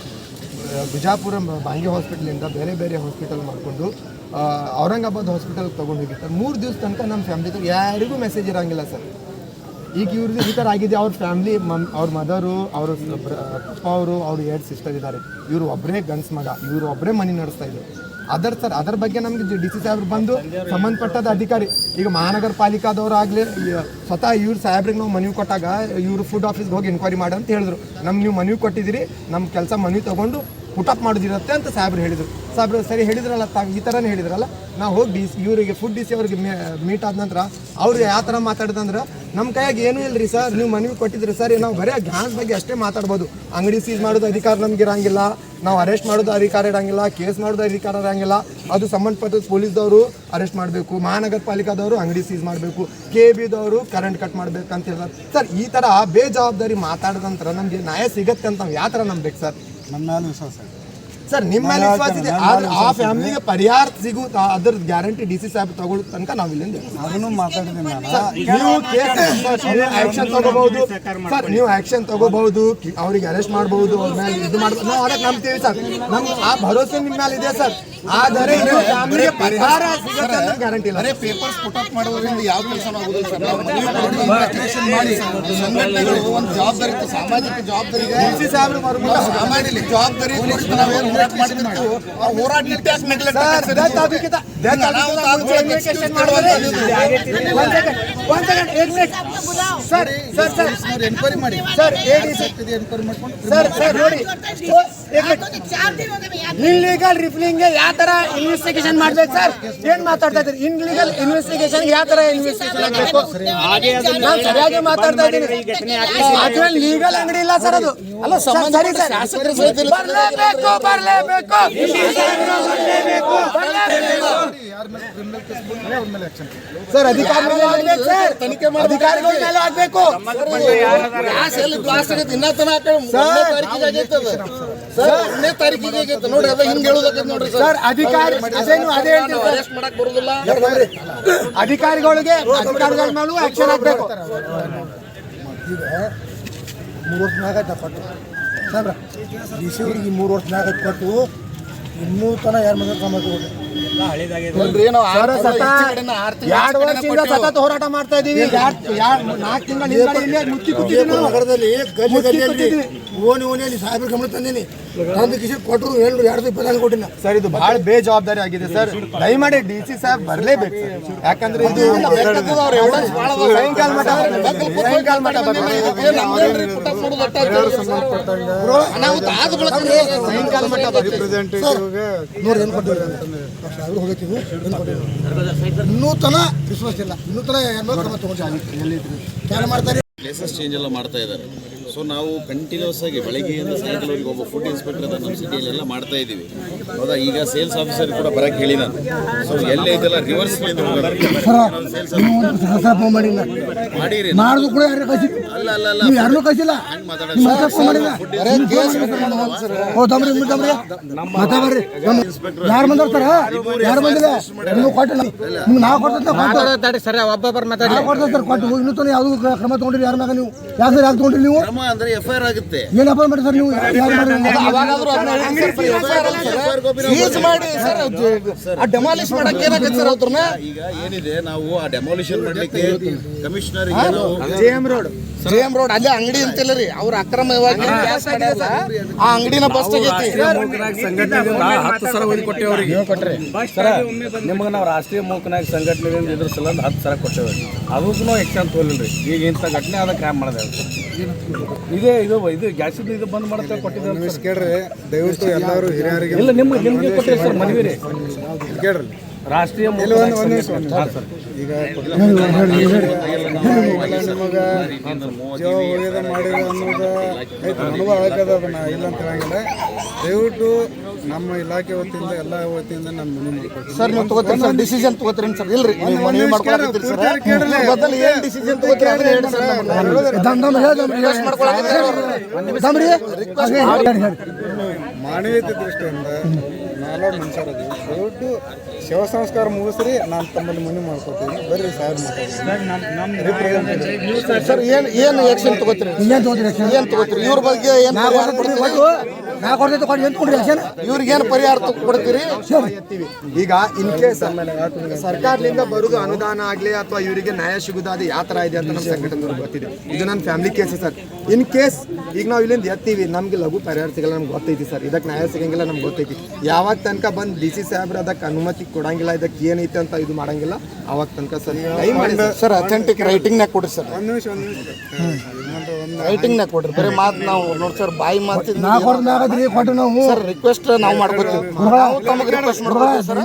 ಬಿಜಾಪುರ ಬಾಂಗೆ ಹಾಸ್ಪಿಟ್ಲಿಂದ ಬೇರೆ ಬೇರೆ ಹಾಸ್ಪಿಟಲ್ ಮಾಡಿಕೊಂಡು ಔರಂಗಾಬಾದ್ ಹಾಸ್ಪಿಟಲ್ಗೆ ತೊಗೊಂಡು ಹೋಗಿ ಸರ್ ಮೂರು ದಿವಸ ತನಕ ನಮ್ಮ ಫ್ಯಾಮಿಲಿ ಯಾರಿಗೂ ಮೆಸೇಜ್ ಇರಂಗಿಲ್ಲ ಸರ್. ಈಗ ಇವ್ರದ್ದು ಈ ಥರ ಆಗಿದೆ, ಅವ್ರ ಫ್ಯಾಮ್ಲಿ ಮಮ್, ಅವ್ರ ಮದರು ಅವ್ರ ಅಪ್ಪ ಅವರು, ಅವ್ರ ಎರಡು ಸಿಸ್ಟರ್ ಇದ್ದಾರೆ ಇವರು ಒಬ್ಬರೇ ಗಂಡ್ಸ್ ಮಗ, ಇವರು ಒಬ್ಬರೇ ಮನೆ ನಡೆಸ್ತಾ ಇದ್ರು. ಅದರ ಸರ್, ಅದರ ಬಗ್ಗೆ ನಮಗೆ ಡಿ ಸಿ ಸಾಹೇಬ್ರು ಬಂದು ಸಂಬಂಧಪಟ್ಟದ ಅಧಿಕಾರಿ. ಈಗ ಮಹಾನಗರ ಪಾಲಿಕಾದವರಾಗಲಿ ಸ್ವತಃ ಇವ್ರು ಸಾಹೇಬ್ರಿಗೆ ನಾವು ಮನವಿ ಕೊಟ್ಟಾಗ ಇವರು ಫುಡ್ ಆಫೀಸ್ಗೆ ಹೋಗಿ ಎನ್ಕ್ವೈರಿ ಮಾಡಿ ಅಂತ ಹೇಳಿದ್ರು. ನಮ್ಗೆ ನೀವು ಮನವಿ ಕೊಟ್ಟಿದ್ದೀರಿ ನಮ್ಮ ಕೆಲಸ ಮನವಿ ತೊಗೊಂಡು ಪುಟಪ್ ಮಾಡೋದಿರುತ್ತೆ ಅಂತ ಸಾಹೇಬ್ರು ಹೇಳಿದರು. ಸಾಹೇಬ್ರು ಸರಿ ಹೇಳಿದ್ರಲ್ಲ ತಾವು ಈ ಥರನೇ ಹೇಳಿದ್ರಲ್ಲ? ನಾವು ಹೋಗಿ ಡಿ ಇವರಿಗೆ ಫುಡ್ ಡಿಸಿ ಅವ್ರಿಗೆ ಮೀಟ್ ಆದ ನಂತರ ಅವ್ರು ಯಾವ ಥರ ಮಾತಾಡಿದಂದ್ರೆ ನಮ್ಮ ಕೈಯಾಗ ಏನೂ ಇಲ್ಲ ರೀ ಸರ್, ನೀವು ಮನವಿ ಕೊಟ್ಟಿದ್ರಿ ಸರ್, ನಾವು ಬರೀ ಗ್ಯಾನ್ಸ್ ಬಗ್ಗೆ ಅಷ್ಟೇ ಮಾತಾಡ್ಬೋದು. ಅಂಗಡಿ ಸೀಸ್ ಮಾಡೋದು ಅಧಿಕಾರ ನಮ್ಗೆ ಇರಂಗಿಲ್ಲ, ನಾವು ಅರೆಸ್ಟ್ ಮಾಡೋದು ಅಧಿಕಾರ ಇರೋಂಗಿಲ್ಲ, ಕೇಸ್ ಮಾಡೋದು ಅಧಿಕಾರ ಇರೋಂಗಿಲ್ಲ, ಅದು ಸಂಬಂಧಪಟ್ಟ ಪೊಲೀಸ್ದವರು ಅರೆಸ್ಟ್ ಮಾಡಬೇಕು, ಮಹಾನಗರ ಪಾಲಿಕಾದವರು ಅಂಗಡಿ ಸೀಸ್ ಮಾಡಬೇಕು, ಕೆ ಬಿದವರು ಕರೆಂಟ್ ಕಟ್ ಮಾಡಬೇಕು ಅಂತ ಹೇಳ್ತಾರೆ ಸರ್, ಈ ಥರ ಬೇಜವಾಬ್ದಾರಿ ಮಾತಾಡಿದ ನಂತರ ನಮಗೆ ನ್ಯಾಯ ಸಿಗತ್ತೆ ಅಂತ ನಾವು ಯಾವ ಥರ ನಂಬೇಕು ಸರ್? ನಮ್ಮ ಮೇಲೆ ವಿಶ್ವಾಸ ಇದೆ ಸರ್ ನಿಮ್ಮ ಮೇಲೆ ವಿಶ್ವಾಸ ಇದೆ. ಆದ್ರೆ ಆ ಫ್ಯಾಮಿಲಿಗೆ ಪರಿಹಾರ ಸಿಗು ಅದ್ರ ಗ್ಯಾರಂಟಿ ಡಿ ಸಿ ಸಾಹೇಬ್ ತಗೊಳ್ಳೋ ತನಕ ನಾವು ಇಲ್ಲಿಂದ ಅದನ್ನು ಮಾತಾಡಿದ್ದೀನಿ ನಾನು ನೀವು ಆಕ್ಷನ್ ತಗೋಬಹುದು. ಸರ್ ನೀವು ಆಕ್ಷನ್ ತಗೋಬಹುದು. ಅವ್ರಿಗೆ ಅರೆಸ್ಟ್ ಮಾಡಬಹುದು. ಅವ್ರ ಮೇಲೆ ಇದು ಮಾಡಬಹುದು ನಾವು ಅದಕ್ಕೆ ನಂಬ್ತೀವಿ ಸರ್. ನಮ್ಗೆ ಆ ಭರೋಸೆ ನಿಮ್ಮ ಮೇಲೆ ಇದೆ ಸರ್. ಆದರೆ ಫ್ಯಾಮಿಲಿಗೆ ಪರಿಹಾರ ಸಿಗುತ್ತೆ ಅನ್ನೋ ಗ್ಯಾರಂಟಿ ಇಲ್ಲ. ಅರೆ ಪೇಪರ್ಸ್ ಅಪ್ ಮಾಡೋದ್ರಿಂದ ಯಾವ ಕೆಲಸ ಆಗುದಿಲ್ಲ ಸರ್. ಮಾಡಿ ಸಂಘಟನೆಗಳು ಒಂದು ಜವಾಬ್ದಾರಿ ಸಾಮಾಜಿಕ ಜವಾಬ್ದಾರಿ ಇದೆ. ಡಿ ಸಿ ಸಾಹೇಬ್ರು ಬರ್ಬೋದು ಸಾಮಾಜಿಕ ಜವಾಬ್ದಾರಿ ನಾವೇನು sir sir sir sir enquiry ಮಾಡಿ ಸರ್ ಎನ್ಕ್ವೈರಿ ಮಾಡ್ಕೊಂಡು ಸರ್ ಸರ್ ನೋಡಿ. ಇನ್ಲೀಗಲ್ ರಿಫಿಲಿಂಗ್ ಯಾವ ತರ ಇನ್ವೆಸ್ಟಿಗೇಷನ್ ಮಾಡ್ಬೇಕು ಸರ್ ಏನ್ ಮಾತಾಡ್ತಾ ಇದ್ದೀರಿ ಇನ್ಲೀಗಲ್ ಇನ್ವೆಸ್ಟಿಗೇಷನ್ ಯಾವ ತರ ಇನ್ವೆಸ್ಟಿಗೇಷನ್ ಆಗ್ಬೇಕು ನಾನು ಸರಿಯಾಗಿ ಮಾತಾಡ್ತಾ ಇದ್ದೀನಿ ಅದ್ರಲ್ಲಿ ಲೀಗಲ್ ಅಂಗಡಿ ಇಲ್ಲ ಸರ್ ಅದು ಅಲ್ಲ ಸರಿ ಸರ್ ಬರ್ಲೇಬೇಕು ಬರ್ಲೇಬೇಕು ಸರ್ ಅಧಿಕಾರಿಗಳು ಆಗ್ಬೇಕು ಸರ್ ತನಿಖೆ ಮಾಡಿ ಅಧಿಕಾರಿಗಳ ಮೇಲೆ ಆಗ್ಬೇಕು ಇನ್ನೂ ತನಕ ಸರ್ ತಾರೀಕಿಗೆ ಆಗೈತೆ. ಅದ ಹಿಂಗೆ ಹೇಳೋದಕ್ಕೆ ನೋಡ್ರಿ ಸರ್. ಅಧಿಕಾರಿ ಅದೇನು ಅದೇ ಹೇಳ್ತೀನಿ ಸರ್. ಅರೆಸ್ಟ್ ಮಾಡಕ್ ಬರುದಿಲ್ಲ. ಅಧಿಕಾರಿಗಳಿಗೆ ಅಧಿಕಾರಿಗಳ ಮೇಲೂ ಆಕ್ಷನ್ ಆಗ್ಬೇಕು ಮೂರು ವರ್ಷ ಮ್ಯಾಗ ಕೊಟ್ಟು ಸಾಬ್ರ ಡಿ ಸಿ ಅವ್ರಿಗೆ ಮೂರು ವರ್ಷ ಕೊಟ್ಟು ಇನ್ನೂ ತನ ಯಾರ ಎರಡು ವರ್ಷದಿಂದ ಸತತ ಹೋರಾಟ ಮಾಡ್ತಾ ಇದೀವಿ. ನಾಲ್ಕು ತಿಂಗಳ ಮುಚ್ಚಿ. ನಗರದಲ್ಲಿ ಗಲ್ಲಿ ಗಲ್ಲಿಯಲ್ಲಿ. ಓಣಿ ಓಣಿಯಲ್ಲಿ ಸಾಹೇಬ್ರ ಗಮನ ತಂದೀನಿ. ಒಂದು ಕಿಸಿ ಕೊಟ್ಟರು ಏಳು ಎರಡು ಇಪ್ಪತ್ತಾರು ಕೊಟ್ಟಿಲ್ಲ ಸರ್ ಇದು ಬಹಳ ಬೇಜವಾಬ್ದಾರಿ ಆಗಿದೆ ಸರ್. ದಯಮಾಡಿ ಡಿ ಸಿ ಸಾಹೇಬ್ ಬರಲೇಬೇಕು ಸರ್. ಯಾಕಂದ್ರೆ ಇದು. ಸಾಯಂಕಾಲ ಮಠ ಸಾಯಂಕಾಲ ಮಠ. ಸಾಯಂಕಾಲ ಮಟ್ಟ ರಿಪ್ರೆಸೆಂಟೇಟಿವ್ಗೆ ನೋಡಿ ಏನು ಇನ್ನೂ ತನ ವಿಶ್ವಾಸ ಇಲ್ಲ. ಇನ್ನೂ ತನ ಯಾರ ಮೇಲೆ ಕ್ರಮ ತಗೊಂಡು ಯಾರು ಮಾಡ್ತಾರೆ? ಪ್ಲೇಸಸ್ ಚೇಂಜ್ ಎಲ್ಲ ಮಾಡ್ತಾ ಇದ್ದಾರೆ. ಸೊ ನಾವು ಕಂಟಿನ್ಯೂಸ್ ಆಗಿ ಬೆಳಗ್ಗೆಯಿಂದ ಸಾಯಂಕಾಲವರೆಗೆ ಒಬ್ಬ ಫುಡ್ ಇನ್ಸ್ಪೆಕ್ಟರ್ ಅಂತ ನಮ್ಮ ಸಿಟಿಯಲ್ಲೆಲ್ಲ ಮಾಡ್ತಾ ಇದ್ದೀವಿ. ಹೌದಾ? ಈಗ ಸೇಲ್ಸ್ ಆಫೀಸರ್ ಕೂಡ ಬರಕ್ಕೆ ಹೇಳಿ ನಾನು. ಸೊ ಎಲ್ಲೇ ಇದೆಲ್ಲ ರಿವರ್ಸ್ ಮಾಡಿರಿ. ಅಲ್ಲ ಅಲ್ಲ ಯಾರನ್ನೂ ಕಳಿಸಿಲ್ಲ. ಯಾರು ಬಂದಿರ್ತಾರ ಯಾರು ಬಂದಿಲ್ಲ? ನೀವು ನಿಮ್ಗೆ ನಾವು ಕೊಡ್ತಾರೆ ಸರಿ ಒಬ್ಬೊಬ್ಬರು ಮಾತಾಡಿ. ಕೊಡ್ತಾರೆ ಕೊಟ್ಟು. ಇನ್ನೂ ತಾನೇ ಯಾವುದು ಕ್ರಮ ತಗೊಂಡಿರಿ ಯಾರ ಮ್ಯಾಗ ನೀವು? ಯಾಕೆ ಸರ್ ಯಾಕೆ ತಗೊಂಡ್ರಿ ನೀವು? ಕ್ರಮ ಅಂದ್ರೆ ಎಫ್ ಐ ಆರ್ ಆಗುತ್ತೆ ಏನು ಅಪಾಯಿಂಟ್ ಮಾಡಿ ಸರ್ ನೀವು ಯಾರು ಮಾಡಿ ಸರ್ ಆ ಡೆಮಾಲಿಷ್ ಮಾಡಕ್ಕೆ ಏನಾಗತ್ತೆ ಸರ್ ಅವ್ರನ್ನ ಈಗ ಏನಿದೆ ನಾವು ಆ ಡೆಮಾಲಿಷನ್ ಮಾಡ್ಲಿಕ್ಕೆ ಕಮಿಷನರ್ ರೋಡ್ ಜೆಎಂ ರೋಡ್ ಅಲ್ಲೇ ಅಂಗಡಿ ಅಂತಿಲ್ಲ ರೀ ಅವ್ರ ಅಕ್ರಮವಾಗಿ ಆ ಅಂಗಡಿನ ಬಸ್ ತೆಗೈತಿ ಹತ್ತು ಕೊಟ್ಟೇವೆ ಅವರಿಗೆ ಕೊಟ್ಟರೆ ಸರ ನಿಮಗೆ ನಾವು ರಾಷ್ಟ್ರೀಯ ಮೂಕನಾಗ ಸಂಘಟನೆಯಿಂದ ಇದ್ರ ಸಲಂದು ಹತ್ತು ಸಲ ಕೊಟ್ಟೇವೆ ಅದಕ್ಕೂ ಎಕ್ಸಾಮ್ ತೋಲಿಲ್ಲ ರೀ ಈಗ ಇಂಥ ಘಟನೆ ಅದಕ್ಕೆ ಕ್ಯಾಂಪ್ ಮಾಡಿದೆ ಇದೇ ಇದು ಇದು ಗ್ಯಾಸಿದ್ದು ಇದು ಬಂದ್ ಮಾಡುತ್ತೆ ಕೊಟ್ಟಿದ್ದೇವೆ ಸರ್. ಕೇಳ್ರಿ ದಯವಿಟ್ಟು ಎಲ್ಲರೂ ಹಿರಿಯರಿಗೆ ಇಲ್ಲ ನಿಮ್ಗೆ ನಿಮ್ಗೆ ಕೊಟ್ಟಿರಿ ಸರ್ ಮನವಿ ರೀ ಕೇಳ್ರಿ. ರಾಷ್ಟ್ರೀಯ ಸರ್. ಈಗ ನಿಮಗೆ ಜೀವ ಹೋಗಿದ ಮಾಡಿರೋ ಅನ್ನೋದು ಅನುಭವ ಆಗದ ಅದನ್ನ ಇಲ್ಲ ಅಂತ ಹೇಳಂಗಿಲ್ಲ. ದಯವಿಟ್ಟು ನಮ್ಮ ಇಲಾಖೆ ವತಿಯಿಂದ ಎಲ್ಲ ವತಿಯಿಂದ ನಾನು ಮನವಿ ಮಾಡ್ಕೊಳ್ತೀನಿ ಸರ್ ನೀವು ತಗೋತೀರಿ ಸರ್ ಡಿಸಿಷನ್ ತಗೋತೀರಿ ಸರ್? ಇಲ್ರಿ ನೀವು ಮನವಿ ಮಾಡ್ಕೊಳಕತ್ತೀರಿ ಸರ್ ಏನು ಡಿಸಿಷನ್ ತಗೋತೀರಿ ಅದನ್ನ ಹೇಳಿ ಸರ್ ಮಾನವೀಯತೆ ದೃಷ್ಟಿಯಿಂದ ನಾಲ್ಕು ಮನುಷ್ಯರ ದಯವಿಟ್ಟು ಶಿವ ಸಂಸ್ಕಾರ ಮುಗಿಸ್ರಿ ನಾನು ತಮ್ಮಲ್ಲಿ ಮನವಿ ಮಾಡ್ಕೊತೀನಿ. ಬರ್ರಿ ಸಾಯ್ ಮಾತಾಡ್ತೀನಿ ಸರ್ ಏನು ಏನು ಆಕ್ಷನ್ ತಗೋತೀರಿ? ಏನು ತಗೋತೀರಿ ಇವ್ರ ಬಗ್ಗೆ ಏನು ಪರಿಹಾರ ಕೊಡ್ತೀರಿ? ಇವ್ರಿಗೆ ಏನು ಪರಿಹಾರ ಕೊಡ್ತೀರಿ? ಈಗ ಇನ್ ಕೇಸ್ ಸರ್ಕಾರದಿಂದ ಬರುದು ಅನುದಾನ ಆಗ್ಲಿ ಅಥವಾ ಇವರಿಗೆ ನ್ಯಾಯ ಸಿಗುದಾದ ಯಾವ ಥರ ಇದೆ ಅಂತ ನಮ್ಮ ಸಂಘಟನೆ ಗೊತ್ತಿದೆ. ಇದು ನನ್ನ family case sir. In case ಈಗ ನಾವು ಇಲ್ಲಿಂದ ಎತ್ತೀವಿ ನಮ್ಗೆ ಲಘು ಪರಿಹಾರ ಸಿಗಲ್ಲ ನಮ್ಗೆ ಗೊತ್ತೈತಿ ಸರ್. ಇದಕ್ಕೆ ನ್ಯಾಯ ಸಿಗಂಗಿಲ್ಲ ನಮ್ಗೆ ಗೊತ್ತೈತಿ. ಯಾವಾಗ ತನಕ ಬಂದು ಡಿ ಸಿ ಸಾಹೇಬ್ರ ಅದಕ್ಕೆ ಅನುಮತಿ ಕೊಡಂಗಿಲ್ಲ ಇದಕ್ಕೆ ಏನೈತೆ ಅಂತ ಇದು ಮಾಡಂಗಿಲ್ಲ. ಅವಾಗ ತನಕ ಸರ್. ಸರ್. ಅಥೆಂಟಿಕ್ ರೈಟಿಂಗ್ ಕೊಡಿ ಸರ್. ಒಂದು ನಿಮಿಷ ಒಂದು ನಿಮಿಷ. ಇನ್ನೊಂದು ಒಂದು ರೈಟಿಂಗ್ ನಾಗ ಕೊಡ್ರಿ. ಬರೀ ಮಾತು ನಾವು ನೋಡಿ ಸರ್ ಬಾಯಿ ಮಾತಿಂದ ಕೊಟ್ಟು ನಾವು. ಸರ್ ರಿಕ್ವೆಸ್ಟ್ ನಾವು ಮಾಡ್ಕೋತೀವಿ. ನಾವು ತಮಗೆ ರಿಕ್ವೆಸ್ಟ್ ಮಾಡ್ಕೊತೀವಿ ಸರ್.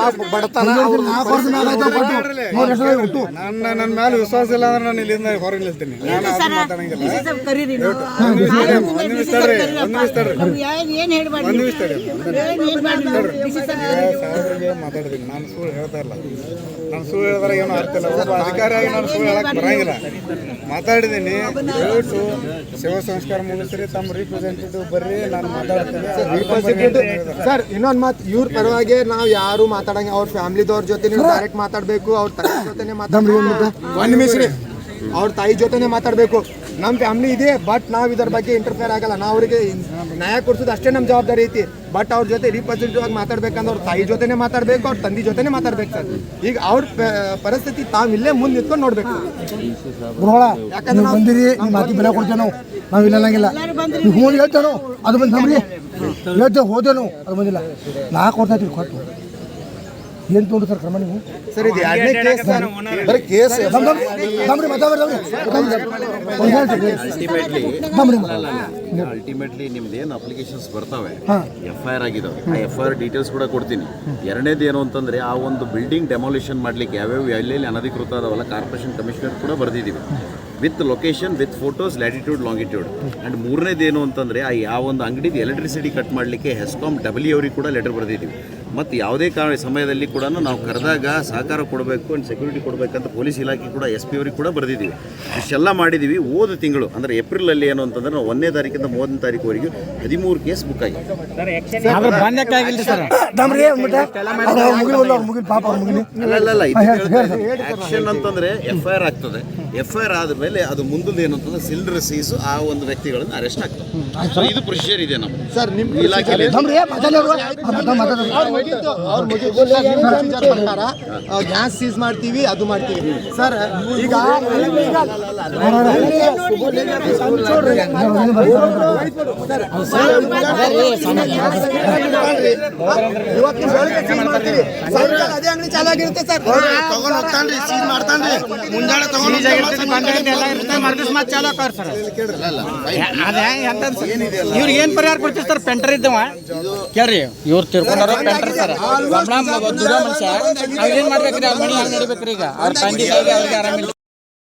ಪಾಪ ಬಡತನ ಅವ್ರ ನನ್ನ ನನ್ನ ಮೇಲೆ ವಿಶ್ವಾಸ ಇಲ್ಲ ಅಂದ್ರೆ ನಾನು ಇಲ್ಲಿಂದ ಹೊರಗೆ ನಿಲ್ತೀನಿ. ನಾನು ಮಾತಾಡಂಗಿಲ್ಲ. ಕರೀರಿ ನೀವು. ಒಂದು ನಿಮಿಷ ತಡ್ರಿ ಒಂದು ನಿಮಿಷ ತಡ್ರಿ ನಾವು ಏನ್- ಏನ್ ಹೇಳ್ಬಾರ್ದು ಒಂದು ನಿಮಿಷ ತಡ್ರಿ ಏನ್ ಹೇಳ್ಬಾರ್ದು ಡಿ ಸಿ ಸರ್ ಈಗ ಸಾಹೇಬ್ರಿಗೆ ಮಾತಾಡ್ತೀನಿ ನಾನು ಸುಳ್ಳು ಹೇಳ್ತಾ ಇಲ್ಲ ನಾನು ಸುಳ್ಳು ಹೇಳಿದ್ರೆ ಏನೋ ಅರ್ಥ ಇಲ್ಲ. ಒಬ್ಬ ಅಧಿಕಾರಿಯಾಗಿ ನಾನು ಸುಳ್ಳು ಹೇಳಕ್ಕೆ ಬರಂಗಿಲ್ಲ. ಮಾತಾಡಿದ್ದೀನಿ. ದಯವಿಟ್ಟು ಶಿವ ಸಂಸ್ಕಾರ ಮುಗಿಸ್ರಿ ತಮ್ಮ ರಿಪ್ರೆಸೆಂಟೇಟಿವ್ ಬರ್ರಿ ನಾನು ಮಾತಾಡ್ತೀನಿ. ಸರ್ ಇನ್ನೊಂದು ಮಾತು ಇವ್ರ ಪರವಾಗಿ ನಾವು ಯಾರು ಮಾತಾಡಂಗೆ ಅವ್ರ ಫ್ಯಾಮಿಲಿದವ್ರ ಜೊತೆ ನೀವು ಡೈರೆಕ್ಟ್ ಮಾತಾಡಬೇಕು ಅವ್ರ ತಾಯಿ ಜೊತೆ ಮಾತಾಡ್ಬೇಕು. ಒಂದು ನಿಮಿಷ ರೀ ಅವ್ರ ತಾಯಿ ಜೊತೆನೆ ಮಾತಾಡ್ಬೇಕು. ನಮ್ಮ ಫ್ಯಾಮ್ಲಿ ಇದೆ ಬಟ್ ನಾವು ಇದರ ಬಗ್ಗೆ ಇಂಟರ್ಫೇರ್ ಆಗಲ್ಲ. ನಾವು ಅವರಿಗೆ ನ್ಯಾಯ ಕೊಡ್ಸೋದು ಅಷ್ಟೇ ನಮ್ಮ ಜವಾಬ್ದಾರಿ ಐತಿ. ಬಟ್ ಅವ್ರ ಜೊತೆ ರಿಪ್ರೆಸೆಂಟೇಟಿವ್ ಆಗಿ ಮಾತಾಡ್ಬೇಕಂದ್ರೆ ಅವ್ರ ತಾಯಿ ಜೊತೆನೆ ಮಾತಾಡ್ಬೇಕು ಅವ್ರ ತಂದೆ ಜೊತೆನೆ ಮಾತಾಡ್ಬೇಕು ಸರ್. ಈಗ ಅವ್ರ ಪರಿಸ್ಥಿತಿ ತಾವು ಇಲ್ಲೇ ಮುಂದೆ ನಿಂತ್ಕೊಂಡು ನೋಡ್ಬೇಕು. ಯಾಕಂದ್ರೆ ಬಂದಿರಿ ನಿಮ್ಮ ಮಾತಿ ಬೆಲೆ ಕೊಡ್ತೇವೆ ನಾವು. ನಾವು ಇಲ್ಲ ನೀವು ಹ್ಞೂ ಹೇಳ್ತೇವೆ ಅದು ಬಂದು ನಮ್ರಿ ಹೇಳ್ತೇವೆ ಹೋದೇವು ಅದು ಬಂದಿಲ್ಲ. ನಾ ಕೊಡ್ತಾ ಕೊಟ್ಟು. ಏನು ತೊಗೊಂಡು ಸರ್ ಕ್ರಮ ನೀವು. ಸರ್ ಇದು ಎರಡನೇ ಕೇಸ್ ಸರ್. ಬರೀ ಕೇಸ್ ನಮ್ರಿ ಅಲ್ಟಿಮೇಟ್ಲಿ ನಿಮ್ದು ಏನು ಅಪ್ಲಿಕೇಶನ್ಸ್ ಬರ್ತಾವೆ? ಎಫ್ ಐ ಆರ್ ಆಗಿದಾವೆ. ಆ ಎಫ್ ಐ ಆರ್ ಡೀಟೇಲ್ಸ್ ಕೂಡ ಕೊಡ್ತೀನಿ. ಎರಡನೇದು ಏನು ಅಂತಂದ್ರೆ ಆ ಒಂದು ಬಿಲ್ಡಿಂಗ್ ಡೆಮಾಲಿಷನ್ ಮಾಡ್ಲಿಕ್ಕೆ ಯಾವ್ಯಾವ ಎಲ್ಲೆಲ್ಲಿ ಅನಧಿಕೃತ ಅದಾವಲ್ಲ ಕಾರ್ಪೊರೇಷನ್ ಕಮಿಷನರ್ ಕೂಡ ಬರ್ದಿದ್ದೀವಿ. With location with photos latitude longitude and ಮೂರನೇದೇನು ಏನು ಅಂತಂದರೆ ಆ ಯಾವ ಒಂದು ಅಂಗಡಿದು ಎಲೆಕ್ಟ್ರಿಸಿಟಿ ಕಟ್ ಮಾಡಲಿಕ್ಕೆ ಹೆಸ್ಕಾಮ್ ಡಬ್ಲ್ಯೂ ಅವ್ರಿಗೆ ಕೂಡ ಲೆಟರ್ ಬರೆದಿದ್ದೀವಿ. ಮತ್ತು ಯಾವುದೇ ಕಾರಣ ಸಮಯದಲ್ಲಿ ಕೂಡ ನಾವು ಕರೆದಾಗ ಸಹಕಾರ ಕೊಡಬೇಕು ಆ್ಯಂಡ್ ಸೆಕ್ಯೂರಿಟಿ ಕೊಡಬೇಕಂತ ಪೊಲೀಸ್ ಇಲಾಖೆ ಕೂಡ ಎಸ್ ಪಿ ಅವ್ರಿಗೆ ಕೂಡ ಬರೆದಿದ್ದೀವಿ. ಇಷ್ಟೆಲ್ಲ ಮಾಡಿದ್ದೀವಿ. ಹೋದ ತಿಂಗಳು ಅಂದರೆ ಏಪ್ರಿಲಲ್ಲಿ ಏನು ಅಂತಂದ್ರೆ ನಾವು ಒಂದನೇ ತಾರೀಕಿಂದ ಮೂವತ್ತನೇ ತಾರೀಕುವರೆಗೂ ಹದಿಮೂರು ಕೇಸ್ ಬುಕ್ ಆಗಿದೆ ಆದ್ರೆ ಬಂದಕ್ಕೆ ಆಗಿಲ್ಲ ಸರ್. ನಮ್ರಿ ಮುಗಿಲ್ ಅವ್ರು ಮುಗಿಲ್ ಪಾಪ ಅವ್ರು ಮುಗಿಲಿ ಅಲ್ಲ ಅಲ್ಲ ಆಕ್ಷನ್ ಅಂತಂದ್ರೆ ಎಫ್ ಐ ಆರ್ ಆಗ್ತದೆ. ಎಫ್ ಐ ಆರ್ ಆದ್ಮೇಲೆ ಅದು ಮುಂದೆ ಏನು ಅಂತಂದ್ರೆ ಸಿಲಿಂಡರ್ ಸೀಸು ಆ ಒಂದು ವ್ಯಕ್ತಿಗಳನ್ನು ಅರೆಸ್ಟ್ ಆಗ್ತದೆ ಸೊ ಇದು ಪ್ರೊಸೀಜರ್ ಇದೆ ನಮ್ಮ ಸರ್ ನಿಮ್ಮ ಇಲಾಖೆಯಲ್ಲಿ ಪ್ರಕಾರ ಗ್ಯಾಸ್ ಸೀಸ್ ಮಾಡ್ತೀವಿ ಅದು ಮಾಡ್ತೀವಿ ಸರ್ ಈಗ ಇವತ್ತು ಬೆಳಗ್ಗೆ ಸೀಸ್ ಮಾಡ್ತೀವಿ ಸಾಯಂಕಾಲ ಅದೇ ಅಂಗಡಿ ಚಾಲಾಗಿರುತ್ತೆ ಸರ್ ತಗೊಂಡ್ ಹೋಗ್ತಾನ್ರಿ ಸೀಸ್ ಮಾಡ್ತಾನ್ರಿ ಮುಂಜಾನೆ ತಗೊಂಡ್ ಇವ್ರಿಗೆ ಏನ್ ಪರಿಹಾರ ಕೊಡ್ತೀವಿ ಸರ್ ಪೆಂಟರ್ ಇದ್ದವ ಕೇಳ್ರಿ ಇವ್ರು ತಿರ್ಕೊಂಡಾರ ಪೆಂಟರ್ ಸರ್ ಮನುಷ್ಯ ಅವ್ರು ಏನು ಮಾಡ್ಬೇಕ್ರಿ ಅವ್ರ ಮನೆ ಹಂಗ್ ನಡಿಬೇಕ್ರಿ ಈಗ ಅವ್ರ ತಂದೆ ಅವ್ರಿಗೆ ಆರಾಮಿಲ್ಲ